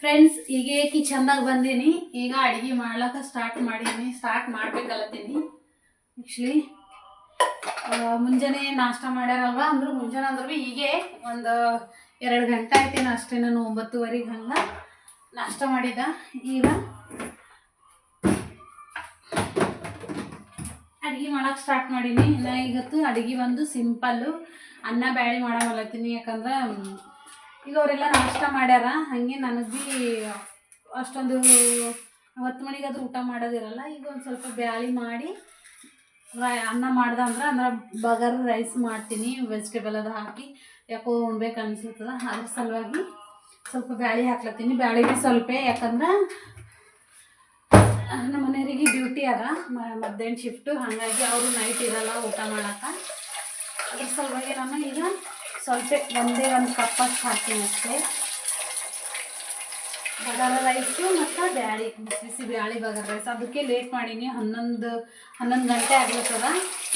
Friends ಈಗ ಕಿಚನ್ದಾಗ ಬಂದೀನಿ. ಈಗ ಅಡುಗೆ ಮಾಡ್ಲಕ್ಕ ಸ್ಟಾರ್ಟ್ ಮಾಡೀನಿ. ಸ್ಟಾರ್ಟ್ ಮಾಡ್ಬೇಕಲ್ಲತ್ತೀನಿ ಆ್ಯಕ್ಚುಲಿ ಮುಂಜಾನೆ ನಾಷ್ಟ ಮಾಡ್ಯಾರಲ್ವಾ? ಅಂದ್ರೆ ಮುಂಜಾನೆ ಅಂದ್ರೆ ಹೀಗೆ ಒಂದು ಎರಡು ಗಂಟೆ ಆಯ್ತೇನು ಅಷ್ಟೇ ನಾನು ಒಂಬತ್ತುವರೆಗೆ ಹಂಗೆ ನಾಷ್ಟ ಮಾಡಿದ. ಈಗ ಅಡುಗೆ ಮಾಡೋಕೆ ಸ್ಟಾರ್ಟ್ ಮಾಡೀನಿ. ನಾ ಈಗತ್ತು ಅಡುಗೆ ಒಂದು ಸಿಂಪಲ್ಲು ಅನ್ನ ಬ್ಯಾಳಿ ಮಾಡಮಲ್ಲತ್ತೀನಿ ಯಾಕಂದ್ರೆ ಈಗ ಅವರೆಲ್ಲ ನಾಷ್ಟ ಮಾಡ್ಯಾರ, ಹಾಗೆ ನನಗೆ ಭೀ ಅಷ್ಟೊಂದು ಹತ್ತು ಅದು ಊಟ ಮಾಡೋದಿರಲ್ಲ, ಈಗ ಒಂದು ಸ್ವಲ್ಪ ಬ್ಯಾಳಿ ಮಾಡಿ ರೈ- ಅನ್ನ ಮಾಡ್ದೆ ಅಂದ್ರೆ ಅಂದ್ರೆ ಬಗರ್ ರೈಸ್ ಮಾಡ್ತೀನಿ ವೆಜಿಟೇಬಲ್ ಅದು ಹಾಕಿ, ಯಾಕೋ ಉಣ್ಬೇಕು ಅನ್ಸುತ್ತದ, ಅದ್ರ ಸಲುವಾಗಿ ಸ್ವಲ್ಪ ಬ್ಯಾಳಿ ಹಾಕ್ಲತ್ತೀನಿ. ಬ್ಯಾಳಿ ಭೀ ಸ್ವಲ್ಪ, ಯಾಕಂದ್ರೆ ನಮ್ಮ ಮನೆಯವರಿಗೆ ಡ್ಯೂಟಿ ಅದ ಮಧ್ಯಾಹ್ನ ಶಿಫ್ಟು ಹಾಗಾಗಿ ಅವರು ನೈಟ್ ಇರಲ್ಲ ಊಟ ಮಾಡಕ್ಕೆ ಅದ್ರ ಸಲುವಾಗಿ ನಾನು ಈಗ ಸ್ವಲ್ಪ ಒಂದೇ ಒಂದು ಕಪ್ಪಷ್ಟು ಹಾಕ್ತೀನಿ ಅಷ್ಟೇ. ಬಗಾರ ರೈಸು ಮತ್ತು ಬ್ಯಾಳಿ. ಬಿಸಿ ಬಿಸಿ ಬ್ಯಾಳಿ ಬಗಾರ ರೈಸ್. ಅದಕ್ಕೆ ಲೇಟ್ ಮಾಡೀನಿ. ಹನ್ನೊಂದು ಹನ್ನೊಂದು ಗಂಟೆ ಆಗ್ಲತ್ತದ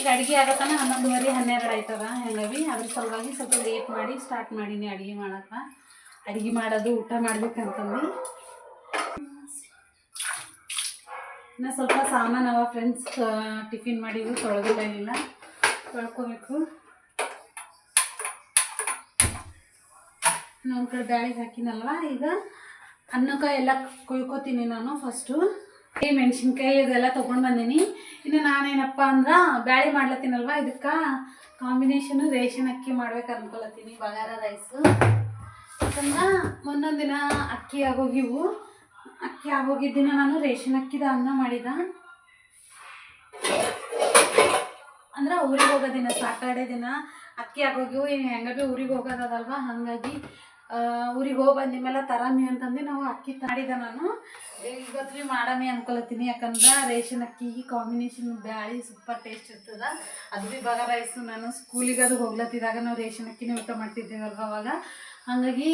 ಈಗ ಅಡುಗೆ ಆಗತ್ತಾನ ಹನ್ನೊಂದುವರೆ, ಹನ್ನೆರಡು ಆಯ್ತದ ಹೆಂಗವಿ. ಅದ್ರ ಸಲುವಾಗಿ ಸ್ವಲ್ಪ ಲೇಟ್ ಮಾಡಿ ಸ್ಟಾರ್ಟ್ ಮಾಡೀನಿ ಅಡುಗೆ ಮಾಡಕ್ಕೆ ಅಡುಗೆ ಮಾಡೋದು, ಊಟ ಮಾಡ್ಬೇಕಂತಂದು. ಇನ್ನು ಸ್ವಲ್ಪ ಸಾಮಾನು ಅವ ಫ್ರೆಂಡ್ಸ್ ಟಿಫಿನ್ ಮಾಡಿದ್ದು ತೊಳೆದಿಲ್ಲ ಏನಿಲ್ಲ ತೊಳ್ಕೊಬೇಕು. ಇನ್ನೊಂದು ಕಡೆ ಬ್ಯಾಳಿಗೆ ಹಾಕಿನಲ್ವ? ಈಗ ಅನ್ನಕ್ಕೆ ಎಲ್ಲ ಕುಯ್ಕೋತೀನಿ ನಾನು ಫಸ್ಟು ಈ ಮೆಣಸಿನ್ಕಾಯಿ ಇದೆಲ್ಲ ತೊಗೊಂಡು ಬಂದೀನಿ. ಇನ್ನು ನಾನೇನಪ್ಪ ಅಂದ್ರೆ ಬ್ಯಾಳಿ ಮಾಡ್ಲತ್ತೀನಲ್ವ? ಇದಕ್ಕೆ ಕಾಂಬಿನೇಷನು ರೇಷನ್ ಅಕ್ಕಿ ಮಾಡ್ಬೇಕು ಅನ್ಕೊಳತ್ತೀನಿ, ಬಗಾರ ರೈಸು ಯಾಕಂದ್ರೆ ಒಂದೊಂದು ದಿನ ಅಕ್ಕಿ ಆಗೋಗಿವು. ಅಕ್ಕಿ ಆಗೋಗಿದ್ದಿನ ನಾನು ರೇಷನ್ ಅಕ್ಕಿದ ಅನ್ನ ಮಾಡಿದ. ಅಂದ್ರೆ ಊರಿಗೆ ಹೋಗೋ ದಿನ ಸಾಟರ್ಡೆ ದಿನ ಅಕ್ಕಿ ಆಗೋಗಿವು. ಹೆಂಗ ಭೀ ಊರಿಗೆ ಹೋಗೋದದಲ್ವ ಹಾಗಾಗಿ ಊರಿಗೆ ಹೋಗಿ ಬಂದ ಮೇಲೆ ತರಾಮಿ ಅಂತಂದು ನಾವು ಅಕ್ಕಿ ತಾಡಿದ ನಾನು. ಇವತ್ತು ಮಾಡಮಿ ಅನ್ಕೊಳತ್ತೀನಿ ಯಾಕಂದ್ರೆ ರೇಷನ್ ಅಕ್ಕಿಗೆ ಕಾಂಬಿನೇಷನ್ ಬ್ಯಾಳಿ ಸೂಪರ್ ಟೇಸ್ಟ್ ಇರ್ತದ. ಅದು ಭೀ ಬಗ ರೈಸು ನಾನು ಸ್ಕೂಲಿಗೆ ಅದು ಹೋಗ್ಲತ್ತಿದಾಗ ನಾವು ರೇಷನ್ ಅಕ್ಕಿನೇ ಊಟ ಮಾಡ್ತಿದ್ದೇವಲ್ವ ಅವಾಗ. ಹಾಗಾಗಿ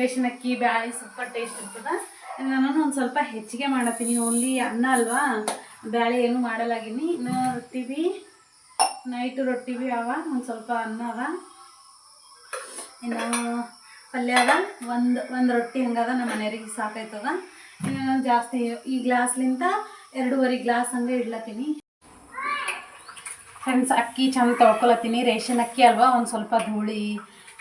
ರೇಷನ್ ಅಕ್ಕಿ ಬ್ಯಾಳಿ ಸೂಪರ್ ಟೇಸ್ಟ್ ಇರ್ತದ. ನಾನು ಒಂದು ಸ್ವಲ್ಪ ಹೆಚ್ಚಿಗೆ ಮಾಡತ್ತೀನಿ ಓನ್ಲಿ ಅನ್ನ ಅಲ್ವಾ? ಬ್ಯಾಳಿ ಏನು ಮಾಡಲಾಗಿನಿ. ಇನ್ನು ರೊಟ್ಟಿ ಭೀ ನೈಟು ರೊಟ್ಟಿ ಭೀ ಅವ, ಒಂದು ಸ್ವಲ್ಪ ಅನ್ನ ಅವ ಇನ್ನು ಪಲ್ಯ ಅದ. ಒಂದು ಒಂದು ರೊಟ್ಟಿ ಹಂಗದ ನಮ್ಮ ಮನೆಯವ್ರಿಗೆ ಸಾಕಾಯ್ತದ ಇನ್ನು ನಾನು ಜಾಸ್ತಿ ಈ ಗ್ಲಾಸ್ಲಿಂತ ಎರಡೂವರೆ ಗ್ಲಾಸ್ ಹಂಗೆ ಇಡ್ಲತ್ತೀನಿ. ಫ್ರೆಂಡ್ಸ್ ಅಕ್ಕಿ ಚಂದ ತೊಳ್ಕೊಳತ್ತೀನಿ. ರೇಷನ್ ಅಕ್ಕಿ ಅಲ್ವಾ? ಒಂದು ಸ್ವಲ್ಪ ಧೂಳಿ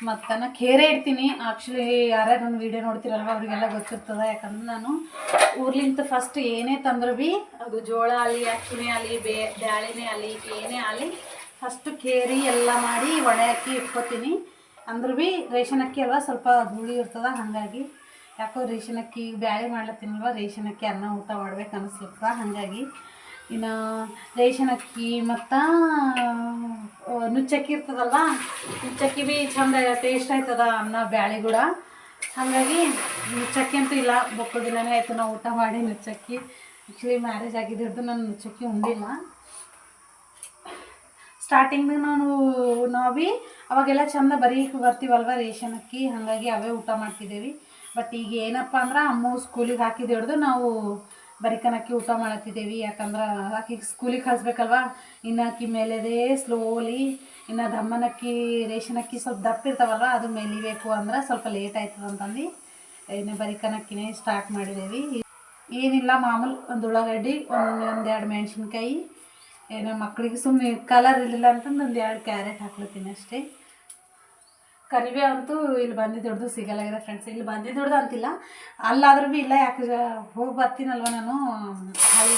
ಮತ್ತು ನಾನು ಖೇರೆ ಇಡ್ತೀನಿ. ಆ್ಯಕ್ಚುಲಿ ಯಾರ್ಯಾರು ನನ್ನ ವೀಡಿಯೋ ನೋಡ್ತಿರಲ್ವ, ಅವರಿಗೆಲ್ಲ ಗೊತ್ತಿರ್ತದ. ಯಾಕಂದ್ರೆ ನಾನು ಊರ್ಲಿಂತ ಫಸ್ಟ್ ಏನೇ ತಂದ್ರು ಭೀ ಅದು ಜೋಳ ಆಗಲಿ ಅಕ್ಕಿನೇ ಆಗಲಿ ಬೇ ಬ್ಯಾಳಿನೇ ಆಗಲಿ ಏನೇ ಆಗಲಿ ಫಸ್ಟು ಕೇರಿ ಎಲ್ಲ ಮಾಡಿ ಒಣ ಅಕ್ಕಿ ಇಟ್ಕೊತೀನಿ. ಅಂದ್ರೂ ಭೀ ರೇಷನ್ ಅಕ್ಕಿ ಅಲ್ವಾ ಸ್ವಲ್ಪ ಧೂಳಿ ಇರ್ತದ, ಹಾಗಾಗಿ ಯಾಕೋ ರೇಷನ್ ಅಕ್ಕಿ ಬ್ಯಾಳೆ ಮಾಡ್ಲತ್ತೀನಲ್ವ ರೇಷನ್ ಅಕ್ಕಿ ಅನ್ನ ಊಟ ಮಾಡ್ಬೇಕು ಅನಿಸ್ಲತ್ತದ ಹಾಗಾಗಿ ಇನ್ನು ರೇಷನ್ ಅಕ್ಕಿ ಮತ್ತು ನುಚ್ಚಕ್ಕಿ ಇರ್ತದಲ್ಲ ನುಚ್ಚಕ್ಕಿ ಭೀ ಚಂದ ಟೇಸ್ಟ್ ಆಯ್ತದ ಅನ್ನ ಬ್ಯಾಳೆ ಕೂಡ ಹಾಗಾಗಿ ನುಚ್ಚಕ್ಕಿ ಅಂತೂ ಇಲ್ಲ ಬೊಕ್ಕ ದಿನನೇ ಆಯಿತು ನಾವು ಊಟ ಮಾಡಿ ನುಚ್ಚಕ್ಕಿ. ಆ್ಯಕ್ಚುಲಿ ಮ್ಯಾರೇಜ್ ಆಗಿದ್ದು ನಾನು ನುಚ್ಚಕ್ಕಿ ಉಂಡಿಲ್ಲ. ಸ್ಟಾರ್ಟಿಂಗ್ ನಾನು ನಾವು ಭೀ ಅವಾಗೆಲ್ಲ ಚಂದ ಬರೀ ಬರ್ತೀವಲ್ವ ರೇಷನ್ ಅಕ್ಕಿ, ಹಾಗಾಗಿ ಅವೇ ಊಟ ಮಾಡ್ತಿದ್ದೇವೆ ಬಟ್ ಈಗ ಏನಪ್ಪ ಅಂದ್ರೆ ಅಮ್ಮ ಸ್ಕೂಲಿಗೆ ಹಾಕಿದ್ದು ಹಿಡ್ದು ನಾವು ಬರಿಕನ್ ಅಕ್ಕಿ ಊಟ ಮಾಡತ್ತಿದ್ದೇವೆ ಯಾಕಂದ್ರೆ ಆಕಿಗೆ ಸ್ಕೂಲಿಗೆ ಕಳಿಸ್ಬೇಕಲ್ವ? ಇನ್ನು ಅಕ್ಕಿ ಮೇಲೆದೇ ಸ್ಲೋಲಿ ಇನ್ನು ದಮ್ಮನಕ್ಕಿ ರೇಷನ್ ಅಕ್ಕಿ ಸ್ವಲ್ಪ ದಪ್ಪ ಇರ್ತಾವಲ್ವ ಅದು ಮೆಲಿಬೇಕು ಅಂದ್ರೆ ಸ್ವಲ್ಪ ಲೇಟ್ ಆಯ್ತದ ಅಂತಂದು ಇನ್ನು ಬರಿಕನ್ ಅಕ್ಕಿನೇ ಸ್ಟಾರ್ಟ್ ಮಾಡಿದ್ದೇವೆ ಏನಿಲ್ಲ, ಮಾಮೂಲು ಒಂದು ಉಳ್ಳಾಗಡ್ಡಿ, ಒಂದು ಒಂದೆರಡು ಮೆಣಸಿನ್ಕಾಯಿ ಏನೋ ಮಕ್ಕಳಿಗೆ ಸುಮ್ಮನೆ ಕಲರ್ ಇರಲಿಲ್ಲ ಅಂತಂದು ಒಂದು ಎರಡು ಕ್ಯಾರೆಟ್ ಹಾಕ್ಲತ್ತೀನಿ ಅಷ್ಟೇ. ಕರಿಬೇವು ಅಂತೂ ಇಲ್ಲಿ ಬಂದು ಸಿಗಲ್ಲ ಫ್ರೆಂಡ್ಸ್ ಇಲ್ಲಿ ಬಂದಿದ್ದು ಹಿಡ್ದು ಅಂತಿಲ್ಲ. ಅಲ್ಲಾದ್ರೂ ಭೀ ಇಲ್ಲ, ಯಾಕೆ ಹೋಗಿ ಬರ್ತೀನಲ್ವ ನಾನು? ಹಳಿ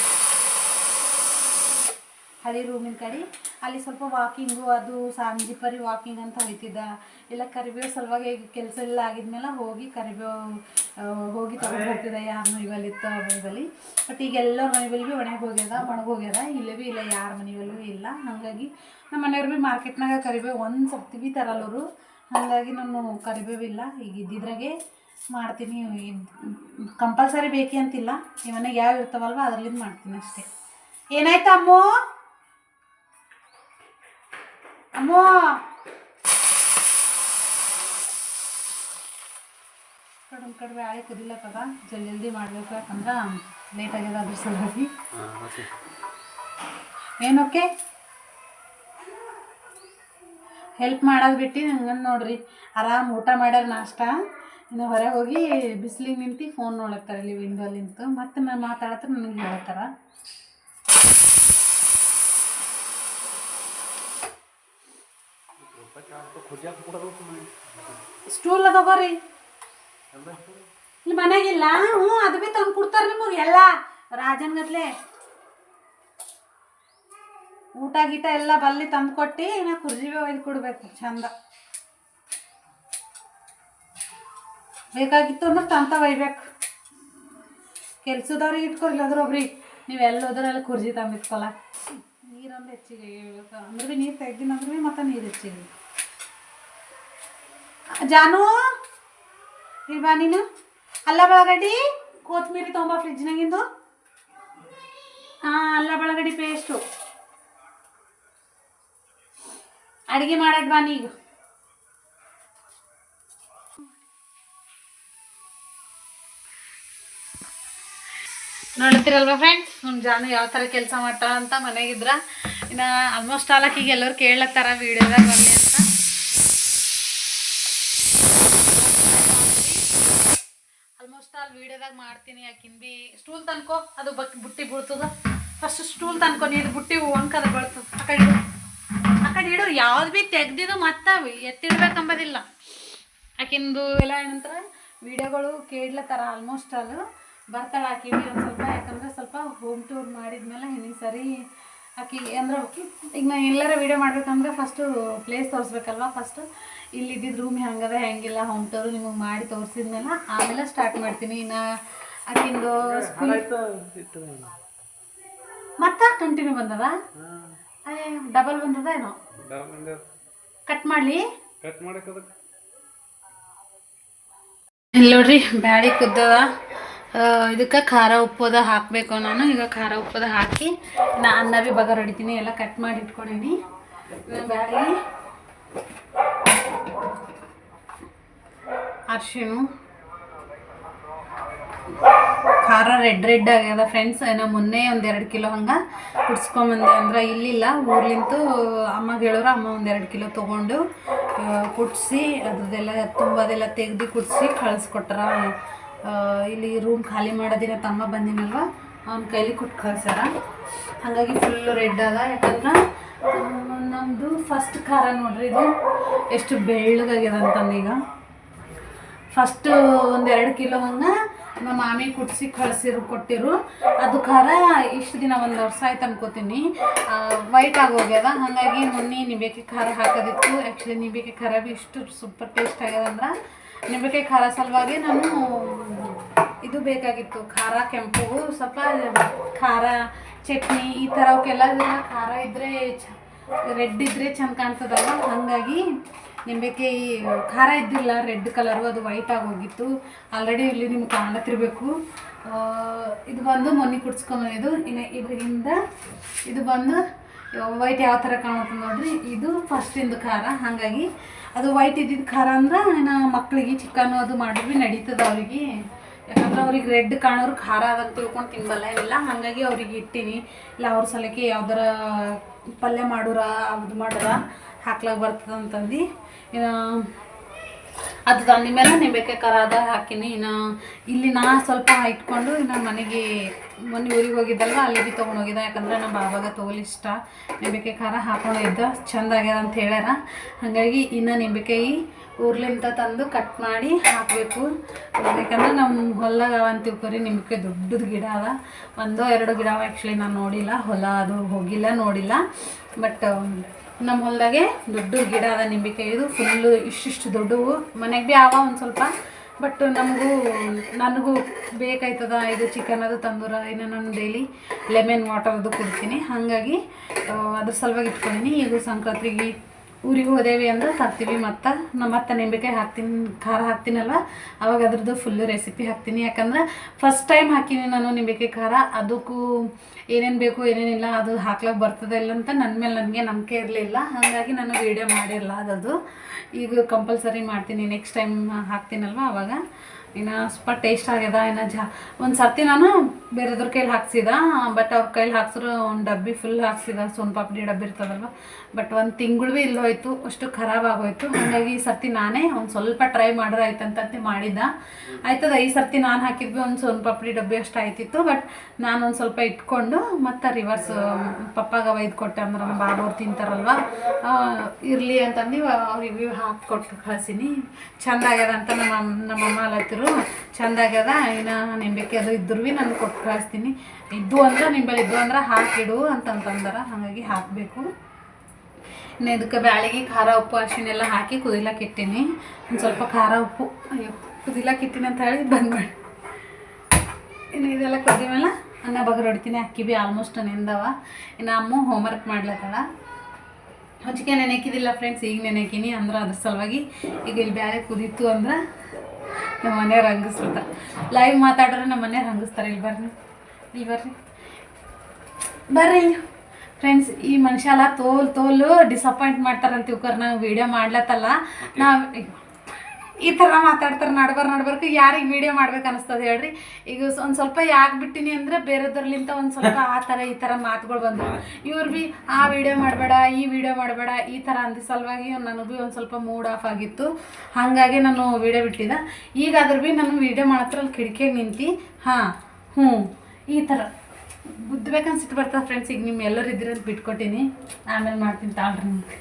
ಹಳಿ ರೂಮಿನ ಕಡೆ ಅಲ್ಲಿ ಸ್ವಲ್ಪ ವಾಕಿಂಗು ಅದು ಸಂಜೆ ಪರಿ ವಾಕಿಂಗ್ ಅಂತ ಹೋಯ್ತಿದ್ದ. ಇಲ್ಲ ಕರಿಬೇವು ಸಲುವಾಗಿ ಕೆಲಸ ಎಲ್ಲ ಆಗಿದ್ಮೇಲೆ ಹೋಗಿ ಕರಿಬೇವು ಹೋಗಿ ತಗೊಂಡು ಹೋಗ್ತಿದ್ದ ಯಾರ ಮನೆಯಲ್ಲಿ ಬಟ್ ಈಗ ಎಲ್ಲರ ಮನೆಯಲ್ಲಿ ಭೀ ಒಣಗಿ ಹೋಗ್ಯದ ಒಣಗೋಗ್ಯದ ಇಲ್ಲೇ ಭೀ ಇಲ್ಲ ಯಾರ ಮನೆಯಲ್ಲೂ ಇಲ್ಲ. ಹಾಗಾಗಿ ನಮ್ಮ ಮನೆಯವ್ರು ಭೀ ಮಾರ್ಕೆಟ್ನಾಗ ಕರಿಬೇವು ಒಂದು ಸರ್ತಿ ಭೀ ತರಲ್ಲವರು ಹಾಗಾಗಿ ನಾನು ಕರಿಬೇವು ಇಲ್ಲ. ಈಗ ಇದ್ದಿದ್ರಾಗೆ ಮಾಡ್ತೀನಿ. ಕಂಪಲ್ಸರಿ ಬೇಕೇ ಅಂತಿಲ್ಲ. ಈ ಮನೆಗೆ ಯಾವ ಇರ್ತಾವಲ್ವ ಅದರಲ್ಲಿಂದ ಮಾಡ್ತೀನಿ ಅಷ್ಟೇ. ಏನಾಯ್ತು ಅಮ್ಮೋ? ಅಮ್ಮೋ. ಕಡಿಮೆ ಕಡಿಮೆ ಆಳೆ ಕುದಿಲತ್ತದ ಜಲ್ದಿ ಮಾಡ್ಬೇಕು ಯಾಕಂದ್ರೆ ಲೇಟ್ ಆಗ್ಯದ ಅದ್ರ ಸಲುವಾಗಿ. ಏನೋಕೆ? ಹೆಲ್ಪ್ ಮಾಡೋದು ಬಿಟ್ಟು ಹಂಗಂದು ನೋಡ್ರಿ. ಆರಾಮ್ ಊಟ ಮಾಡ್ಯಾರ ನಾಷ್ಟ. ಇನ್ನು ಹೊರಗೆ ಹೋಗಿ ಬಿಸಿಲಿಗೆ ನಿಂತು ಫೋನ್ ನೋಡತ್ತಾರೆ ಇಲ್ಲಿ ವಿಂಡೋಲಿ ನಿಂತು ಮತ್ತೆ ನಾನು ಮಾತಾಡತ್ರ ನನಗೆ ಹೇಳ್ತಾರ ಸ್ಟೂಲ್ ಇಲ್ಲಿ ಮನೆಗಿಲ್ಲ ಹ್ಞೂ ಅದು ಬಿ ತಂದು ಕೊಡ್ತಾರೆ ನಿಮಗೆ ಎಲ್ಲ. ರಾಜನ್ ಗತ್ಲೆ ಊಟ ಗೀಟ ಎಲ್ಲ ಬಲ್ಲಿ ತಂದು ಕೊಟ್ಟು ನಾ ಕುರ್ಜಿ ಒಯ್ದು ಕೊಡ್ಬೇಕು ಚಂದ. ಬೇಕಾಗಿತ್ತು ಅಂದ್ರೆ ತಂತ ಒಯ್ಬೇಕು. ಕೆಲ್ಸದವ್ರಿಗೆ ಅದ್ರ ಒಬ್ರಿಗೆ ನೀವು ಎಲ್ಲಿ ಹೋದ್ರೆಲ್ಲ ಕುರ್ಜಿ ತಂದಿಟ್ಕೊಲ್ಲ ನೀರೊಂದು ಹೆಚ್ಚಿಗೆ. ಅಂದ್ರೆ ಭೀ ನೀರು ತೆಗ್ದಿನ ಅಂದ್ರೆ ಭೀ ಮತ್ತೆ ನೀರು ಹೆಚ್ಚಿಗೆ. ಜಾನು? ಇಲ್ಲಿ ಬಾ ನೀನು. ಅಲ್ಲ ಬೆಳಗಡ್ಡಿ ಕೊತ್ತಂಬರಿ ತೊಗೊಂಬ ಫ್ರಿಜ್ನಾಗಿಂದು ಹಾಂ, ಅಲ್ಲ ಬೆಳಗಡ್ಡಿ ಪೇಸ್ಟು ಅಡುಗೆ ಮಾಡಕ್ ಬಾ ನೀಗ ನೋಡ್ತಿರಲ್ವಾ ಫ್ರೆಂಡ್ಸ್ ನಮ್ಮ ಜಾನು ಯಾವ ಥರ ಕೆಲಸ ಮಾಡ್ತಾಳ ಅಂತ ಮನೆಗಿದ್ರ. ಇನ್ನು ಆಲ್ಮೋಸ್ಟ್ ಆಲಕ್ಕೆ ಈಗ ಎಲ್ಲರೂ ಕೇಳತ್ತಾರ ವೀಡಿಯೋದಾಗ ಬರಲಿ ಅಂತ. ಆಲ್ ವೀಡಿಯೋದಾಗ ಮಾಡ್ತೀನಿ ಯಾಕಿನ್ ಬಿ ಸ್ಟೂಲ್ ತನ್ಕೋ ಅದು ಬಕ್, ಬುಟ್ಟಿ ಬೀಳ್ತದ. ಫಸ್ಟ್ ಸ್ಟೂಲ್ ತನ್ಕೋ ನೀರು ಬುಟ್ಟಿ ಒಂಕದ ಬೀಳ್ತದ. ಆ ಕಡೆ ಇಡು. ಆ ಕಡೆ ಇಡು, ಯಾವ್ದು ಬಿ ತೆಗ್ದಿದ್ದು ಮತ್ತೆ ಎತ್ತಿಡ್ಬೇಕಂಬದಿಲ್ಲ. ಆಕಿಂದು ಎಲ್ಲ ಏನಂತರ, ವಿಡಿಯೋಗಳು ಕೇಳ್ಲತ್ತಾರ ಆಲ್ಮೋಸ್ಟ್ ಆಲ್ ಬರ್ತಾಳೆ ಆಕಿ ಒಂದು ಸ್ವಲ್ಪ, ಯಾಕಂದ್ರೆ ಸ್ವಲ್ಪ ಹೋಮ್ ಟೂರ್ ಮಾಡಿದ್ಮೇಲೆ ಹಿಂದಿನ ಸರಿ ಆಕಿ ಅಂದ್ರೆ ಈಗ ನಾ ಎಲ್ಲರ ವಿಡಿಯೋ ಮಾಡ್ಬೇಕಂದ್ರೆ ಫಸ್ಟು ಪ್ಲೇಸ್ ತೋರಿಸ್ಬೇಕಲ್ವ ಫಸ್ಟು ಇಲ್ಲಿ ಇದ್ದಿದ್ದು ರೂಮ್ ಹೆಂಗದ ಹೆಂಗಿಲ್ಲ ಹೋಮ್ ಟೂರು ನಿಮಗೆ ಮಾಡಿ ತೋರಿಸಿದ್ಮೇಲೆ ಆಮೇಲೆ ಸ್ಟಾರ್ಟ್ ಮಾಡ್ತೀನಿ. ಇನ್ನು ಆಕಿಂದು ಸ್ಕೂಲ್ ಮತ್ತೆ ಕಂಟಿನ್ಯೂ ಬಂದದ? ಡಬಲ್ ಬಂದದ ಏನೋ? ಕಟ್ ಮಾಡಲಿ? ಕಟ್ ಮಾಡಕ್ಕೆ ಇಲ್ಲಿ ನೋಡ್ರಿ ಬ್ಯಾಳಿ ಕುದ್ದದ. ಇದಕ್ಕೆ ಖಾರ ಉಪ್ಪದ ಹಾಕಬೇಕು ನಾನು. ಈಗ ಖಾರ ಉಪ್ಪದ ಹಾಕಿ ನಾ ಅನ್ನ ಭೀ ಬಗರ್ ಹೊಡಿತೀನಿ ಎಲ್ಲ ಕಟ್ ಮಾಡಿ ಇಟ್ಕೊಂಡೀನಿ. ಬ್ಯಾಳಿ, ಅರ್ಶಿಣ, ಖಾರ ರೆಡ್ ರೆಡ್ ಆಗ್ಯದ ಫ್ರೆಂಡ್ಸ್ ಏನೋ ಮೊನ್ನೆ ಒಂದು ಎರಡು ಕಿಲೋ ಹಂಗೆ ಕುಡ್ಸ್ಕೊಂಬಂದೆ. ಅಂದ್ರೆ ಇಲ್ಲಿಲ್ಲ. ಊರ್ಲಿಂತು ಅಮ್ಮಗೆ ಹೇಳೋರು ಅಮ್ಮ ಒಂದೆರಡು ಕಿಲೋ ತೊಗೊಂಡು ಕುಟ್ಸಿ ಅದ್ರದ್ದೆಲ್ಲ ತುಂಬದೆಲ್ಲ ತೆಗ್ದು ಕುಟ್ಸಿ ಕಳಿಸ್ಕೊಟ್ರ. ಇಲ್ಲಿ ರೂಮ್ ಖಾಲಿ ಮಾಡೋದಿನ ತಮ್ಮ ಬಂದಿನಲ್ವ? ಅವ್ನ ಕೈಲಿ ಕೊಟ್ಟು ಕಳ್ಸ್ಯಾರ. ಹಾಗಾಗಿ ಫುಲ್ಲು ರೆಡ್ ಅದ. ಯಾಕಂದ್ರೆ ನಮ್ಮದು ಫಸ್ಟ್ ಖಾರ ನೋಡ್ರಿ ಇದು. ಎಷ್ಟು ಬೆಳ್ಳಗಾಗ್ಯದ ಅಂತಂದೀಗ ಫಸ್ಟ್ ಒಂದು ಎರಡು ಕಿಲೋ ನಮ್ಮ ಮಾಮಿ ಕುಟ್ಸಿ ಕಳಿಸಿರು, ಕೊಟ್ಟಿರು. ಅದು ಖಾರ ಇಷ್ಟು ದಿನ ಒಂದು ವರ್ಷ ಆಯ್ತು ಅನ್ಕೋತೀನಿ. ವೈಟ್ ಆಗೋಗ್ಯದ. ಹಾಗಾಗಿ ಮೊನ್ನೆ ನಿಂಬೆಕಾಯಿ ಖಾರ ಹಾಕೋದಿತ್ತು. ಆ್ಯಕ್ಚುಲಿ ನಿಂಬೆಕಾಯಿ ಖಾರ ಭೀ ಇಷ್ಟು ಸೂಪರ್ ಟೇಸ್ಟ್ ಆಗ್ಯದ ಅಂದ್ರೆ, ನಿಂಬೆಕಾಯಿ ಖಾರ ಸಲುವಾಗಿ ನಾನು ಇದು ಬೇಕಾಗಿತ್ತು, ಖಾರ, ಕೆಂಪು, ಸ್ವಲ್ಪ ಖಾರ, ಚಟ್ನಿ, ಈ ಥರ ಅವಕ್ಕೆಲ್ಲ ಖಾರ ಇದ್ದರೆ ರೆಡ್ ಇದ್ದರೆ ಚೆಂದ ಕಾಣ್ತದಲ್ಲ ಹಾಗಾಗಿ ನಿಂಬೆಕಾಯಿ ಖಾರ ಇದ್ದಿಲ್ಲ, ರೆಡ್ ಕಲರು, ಅದು ವೈಟ್ ಆಗೋಗಿತ್ತು. ಆಲ್ರೆಡಿ ಇಲ್ಲಿ ನಿಮ್ಗೆ ಕಾಣತ್ತಿರಬೇಕು. ಇದು ಬಂದು ಮೊನ್ನೆ ಕುಡ್ಸ್ಕೊಂಬಂದಿದ್ದು. ಇನ್ನು ಇದರಿಂದ ಇದು ಬಂದು ವೈಟ್ ಯಾವ ಥರ ಕಾಣುತ್ತೆ ನೋಡ್ರಿ. ಇದು ಫಸ್ಟಿಂದು ಖಾರ. ಹಾಗಾಗಿ ಅದು ವೈಟ್ ಇದ್ದಿದ್ದು ಖಾರ ಅಂದ್ರೆ ಇನ್ನು ಮಕ್ಕಳಿಗೆ ಚಿಕನ್ ಅದು ಮಾಡಿದ್ವಿ ನಡೀತದೆ ಅವ್ರಿಗೆ. ಯಾಕಂದ್ರೆ ಅವ್ರಿಗೆ ರೆಡ್ ಕಾಣೋರು ಖಾರ ಅದಂತ ತಿಳ್ಕೊಂಡು ತಿನ್ಬಲ್ಲ ಇವೆಲ್ಲ ಹಾಗಾಗಿ ಅವ್ರಿಗೆ ಇಟ್ಟಿನಿ. ಇಲ್ಲ, ಅವ್ರ ಸಲಕ್ಕೆ ಯಾವ್ದಾರ ಪಲ್ಯ ಮಾಡೋರ, ಅದು ಮಾಡೋರ ಹಾಕ್ಲಾಗ ಬರ್ತದ ಅಂತಂದು. ಇನ್ನು ಅದು ತಂದ ಮೇಲೆ ನಿಂಬೆಕಾಯಿ ಖಾರ ಅದ ಹಾಕಿನಿ. ಇನ್ನು ಇಲ್ಲಿ ನಾ ಸ್ವಲ್ಪ ಇಟ್ಕೊಂಡು ಇನ್ನು ಮನೆಗೆ ಮನೆ ಊರಿಗೆ ಹೋಗಿದ್ದಲ್ವ ಅಲ್ಲಿ ಭೀ ತೊಗೊಂಡು ಹೋಗಿದ್ದೆ. ಯಾಕಂದ್ರೆ ನಮ್ಮ ಬಾಬಾಗ ತೋಲ್ ಇಷ್ಟ. ನಿಂಬೆಕಾಯಿ ಖಾರ ಹಾಕೊಂಡು ಇದ್ದ ಆಗ್ಯದ ಅಂತ ಹೇಳ್ಯಾರ. ಹಾಗಾಗಿ ಇನ್ನು ನಿಂಬೆಕಾಯಿ ಊರ್ಲಿಂದ ತಂದು ಕಟ್ ಮಾಡಿ ಹಾಕಬೇಕು. ಯಾಕಂದ್ರೆ ನಮ್ಮ ಹೊಲ್ದಾಗ ಅಂತ ತಿಳ್ಕೊರಿ ನಿಂಬೆಕಾಯಿ ದೊಡ್ಡದು ಗಿಡ ಅದ. ಒಂದೋ ಎರಡು ಗಿಡ ಆ್ಯಕ್ಚುಲಿ ನಾನು ನೋಡಿಲ್ಲ. ಹೊಲ ಅದು ಹೋಗಿಲ್ಲ, ನೋಡಿಲ್ಲ. ಬಟ್ ನಮ್ಮ ಹೊಲದಾಗೆ ದೊಡ್ಡ ಗಿಡ ಅದ ಇದು ಫುಲ್ಲು ಇಷ್ಟಿಷ್ಟು ದೊಡ್ಡವು. ಮನೆಗೆ ಭೀ ಆವ ಒಂದು ಸ್ವಲ್ಪ. ಬಟ್ ನಮಗೂ, ನನಗೂ ಬೇಕಾಯ್ತದ ಇದು ಚಿಕನ್ ಅದು ತಂದೂರ. ಇನ್ನು ನಾನು ಡೈಲಿ ಲೆಮನ್ ವಾಟರ್ ಅದು ಕುಡ್ತೀನಿ. ಹಾಗಾಗಿ ಅದ್ರ ಸಲುವಾಗಿ ಇಟ್ಕೊಂಡಿನಿ. ಈಗ ಸಂಕ್ರಾಂತಿಗೆ ಊರಿಗೆ ಹೋದೇವಿ ಅಂದ್ರೆ ತರ್ತೀವಿ ಮತ್ತು ನಮ್ಮ ಮತ್ತೆ ನಿಂಬೆಕಾಯಿ ಹಾಕ್ತೀನಿ, ಖಾರ ಹಾಕ್ತೀನಲ್ವ? ಅವಾಗ ಅದ್ರದ್ದು ಫುಲ್ಲು ರೆಸಿಪಿ ಹಾಕ್ತೀನಿ. ಯಾಕಂದ್ರೆ ಫಸ್ಟ್ ಟೈಮ್ ಹಾಕಿನಿ ನಾನು ನಿಂಬೆಕಾಯಿ ಖಾರ. ಅದಕ್ಕೂ ಏನೇನು ಬೇಕು ಏನೇನಿಲ್ಲ ಅದು ಹಾಕ್ಲಕ್ಕೆ ಬರ್ತದೆ ಇಲ್ಲ ಅಂತ ನನ್ನ ಮೇಲೆ ನನಗೆ ನಂಬಿಕೆ ಇರಲಿಲ್ಲ ಹಾಗಾಗಿ ನಾನು ವೀಡಿಯೋ ಮಾಡಿರಲ್ಲ ಅದದು ಈಗ ಕಂಪಲ್ಸರಿ ಮಾಡ್ತೀನಿ. ನೆಕ್ಸ್ಟ್ ಟೈಮ್ ಹಾಕ್ತೀನಲ್ವ ಅವಾಗ? ಇನ್ನು ಸ್ವಲ್ಪ ಟೇಸ್ಟ್ ಆಗ್ಯದ, ಇನ್ನು ಜಾ, ಒಂದು ಸರ್ತಿ ನಾನು ಬೇರೆದ್ರ ಕೈಲಿ ಹಾಕ್ಸಿದ ಬಟ್ ಅವ್ರ ಕೈಲಿ ಹಾಕ್ಸಿದ್ರು, ಒಂದು ಡಬ್ಬಿ ಫುಲ್ ಹಾಕ್ಸಿದ, ಸೋನ್ ಪಾಪಡಿ ಡಬ್ಬಿ ಇರ್ತದಲ್ವ. ಬಟ್ ಒಂದು ತಿಂಗಳು ಭೀ ಇಲ್ಲೋಯ್ತು ಅಷ್ಟು ಖರಾಬ್ ಆಗೋಯ್ತು. ಹಾಗಾಗಿ ಈ ಸರ್ತಿ ನಾನೇ ಒಂದು ಸ್ವಲ್ಪ ಟ್ರೈ ಮಾಡ್ರೆ ಆಯ್ತಂತಂತೆ ಮಾಡಿದ್ದ ಆಯ್ತದ, ಈ ಸರ್ತಿ ನಾನು ಹಾಕಿದ್ವಿ ಒಂದು ಸೋನ್ ಪಾಪಡಿ ಡಬ್ಬಿ ಅಷ್ಟು ಆಯ್ತಿತ್ತು ಬಟ್ ನಾನು ಒಂದು ಸ್ವಲ್ಪ ಇಟ್ಕೊಂಡು ಮತ್ತು ರಿವರ್ಸ್ ಪಪ್ಪಾಗ ಒಯ್ದು ಕೊಟ್ಟೆ, ಅಂದ್ರೆ ನಮ್ಮ ಬಾಬವ್ರು ತಿಂತಾರಲ್ವ ಇರಲಿ ಅಂತಂದು ಅವ್ರಿಗೆ ಹಾಕ್ಕೊಟ್ಟು ಕಳಿಸಿನಿ. ಚಂದ ಆಗ್ಯದ ಅಂತ ನಮ್ಮ ಅಮ್ಮ- ನಮ್ಮ ಅಮ್ಮ ಅಲ್ಲತ್ತಿರು ಚಂದ ಆಗ್ಯದ ಇನ್ನು ನಿಂಬಿಕೆ ಅದು ಇದ್ರು ಭೀ ನಾನು ಕೊಟ್ಟು ಕಳಿಸ್ತೀನಿ. ಇದ್ದು ಅಂದ್ರೆ ನಿಂಬಲ್ಲಿ ಇದ್ದು ಅಂದ್ರೆ ಹಾಕಿಡು ಅಂತಂತಂದಾರ. ಹಾಗಾಗಿ ಹಾಕಬೇಕು. ಇನ್ನು ಇದಕ್ಕೆ ಬ್ಯಾಳಿಗೆ ಖಾರ ಉಪ್ಪು ಅರಿಶಿನ ಎಲ್ಲ ಹಾಕಿ ಕುದಿಲಕ್ಕೆ ಇಟ್ಟೀನಿ. ಒಂದು ಸ್ವಲ್ಪ ಖಾರ ಉಪ್ಪು. ಅಯ್ಯೋ, ಕುದಿಲಕ್ಕೆ ಇಟ್ಟಿನಿ ಅಂತ ಹೇಳಿ ಬಂದ್ ಮಾಡಿ ಇನ್ನು ಇದೆಲ್ಲ ಕುದಿಮೇಲ ಅನ್ನ ಬಗರ್ ಹೊಡಿತೀನಿ. ಅಕ್ಕಿ ಭೀ ಆಲ್ಮೋಸ್ಟ್ ನೆಂದವ. ಇನ್ನು ಅಮ್ಮ ಹೋಮ್ವರ್ಕ್ ಮಾಡ್ಲತ್ತಳ. ಹೊಚ್ಚಿಗೆ ನೆನೆಕಿದಿಲ್ಲ ಫ್ರೆಂಡ್ಸ್ ಈಗ ನೆನೆಕಿನಿ ಅಂದ್ರೆ ಅದ್ರ ಸಲುವಾಗಿ ಈಗ ಇಲ್ಲಿ ಬ್ಯಾಳೆ ಕುದೀತು ಅಂದ್ರೆ ನಮ್ಮ ಮನೆಯವ್ರು ಹಂಗಿಸ್ತ ಲೈವ್ ಮಾತಾಡ್ರೆ ನಮ್ಮ ಮನೆಯವ್ರು ಹಂಗಿಸ್ತಾರೆ ಇಲ್ಲಿ ಬರ್ರಿ. ಇಲ್ಲಿ ಬರ್ರಿ. ಬರ್ರಿ ಫ್ರೆಂಡ್ಸ್ ಈ ಮನುಷ್ಯ ಎಲ್ಲ ತೋಲ್ ತೋಲು ಡಿಸಪಾಯಿಂಟ್ ಮಾಡ್ತಾರಂತ ಕರ್ ನಾವು ವಿಡಿಯೋ ಮಾಡ್ಲತ್ತಲ್ಲ. ನಾವು ಈ ಥರ ಮಾತಾಡ್ತಾರೆ ನಡ್ಬರ್ ನಡ್ಬರ್ಕ ಯಾರಿಗೆ ವಿಡಿಯೋ ಮಾಡ್ಬೇಕು ಅನಿಸ್ತದೆ ಹೇಳ್ರಿ. ಈಗ ಒಂದು ಸ್ವಲ್ಪ ಯಾಕೆ ಬಿಟ್ಟಿನಿ ಅಂದರೆ ಬೇರೆದ್ರಲಿಂತ ಒಂದು ಸ್ವಲ್ಪ ಆ ಥರ ಈ ಥರ ಮಾತುಗಳು ಬಂದವು. ಇವ್ರು ಭೀ ಆ ವಿಡಿಯೋ ಮಾಡಬೇಡ, ಈ ವಿಡಿಯೋ ಮಾಡಬೇಡ, ಈ ಥರ ಅಂದ ಸಲುವಾಗಿ ನನಗೆ ಭೀ ಒಂದು ಸ್ವಲ್ಪ ಮೂಡ್ ಆಫ್ ಆಗಿತ್ತು. ಹಾಗಾಗಿ ನಾನು ವಿಡಿಯೋ ಬಿಟ್ಟಿದ್ದೆ ಈಗಾದ್ರೂ ಭೀ ನಾನು ವಿಡಿಯೋ ಮಾಡತ್ರ ಅಲ್ಲಿ ಕಿಟಕಿಯಾಗ ನಿಂತು, ಹಾಂ, ಹ್ಞೂ, ಈ ಥರ ಗುದ್ದಬೇಕನ್ಸಿಟ್ಟು ಸಿಟ್ಟು ಬರ್ತದೆ ಫ್ರೆಂಡ್ಸ್ ಈಗ ನಿಮ್ಮ ಎಲ್ಲರೂ ಬಿಟ್ಕೊಟ್ಟಿನಿ. ಆಮೇಲೆ ಮಾಡ್ತೀನಿ ತಾಳ್ರಿ ನಿಮ್ಗೆ.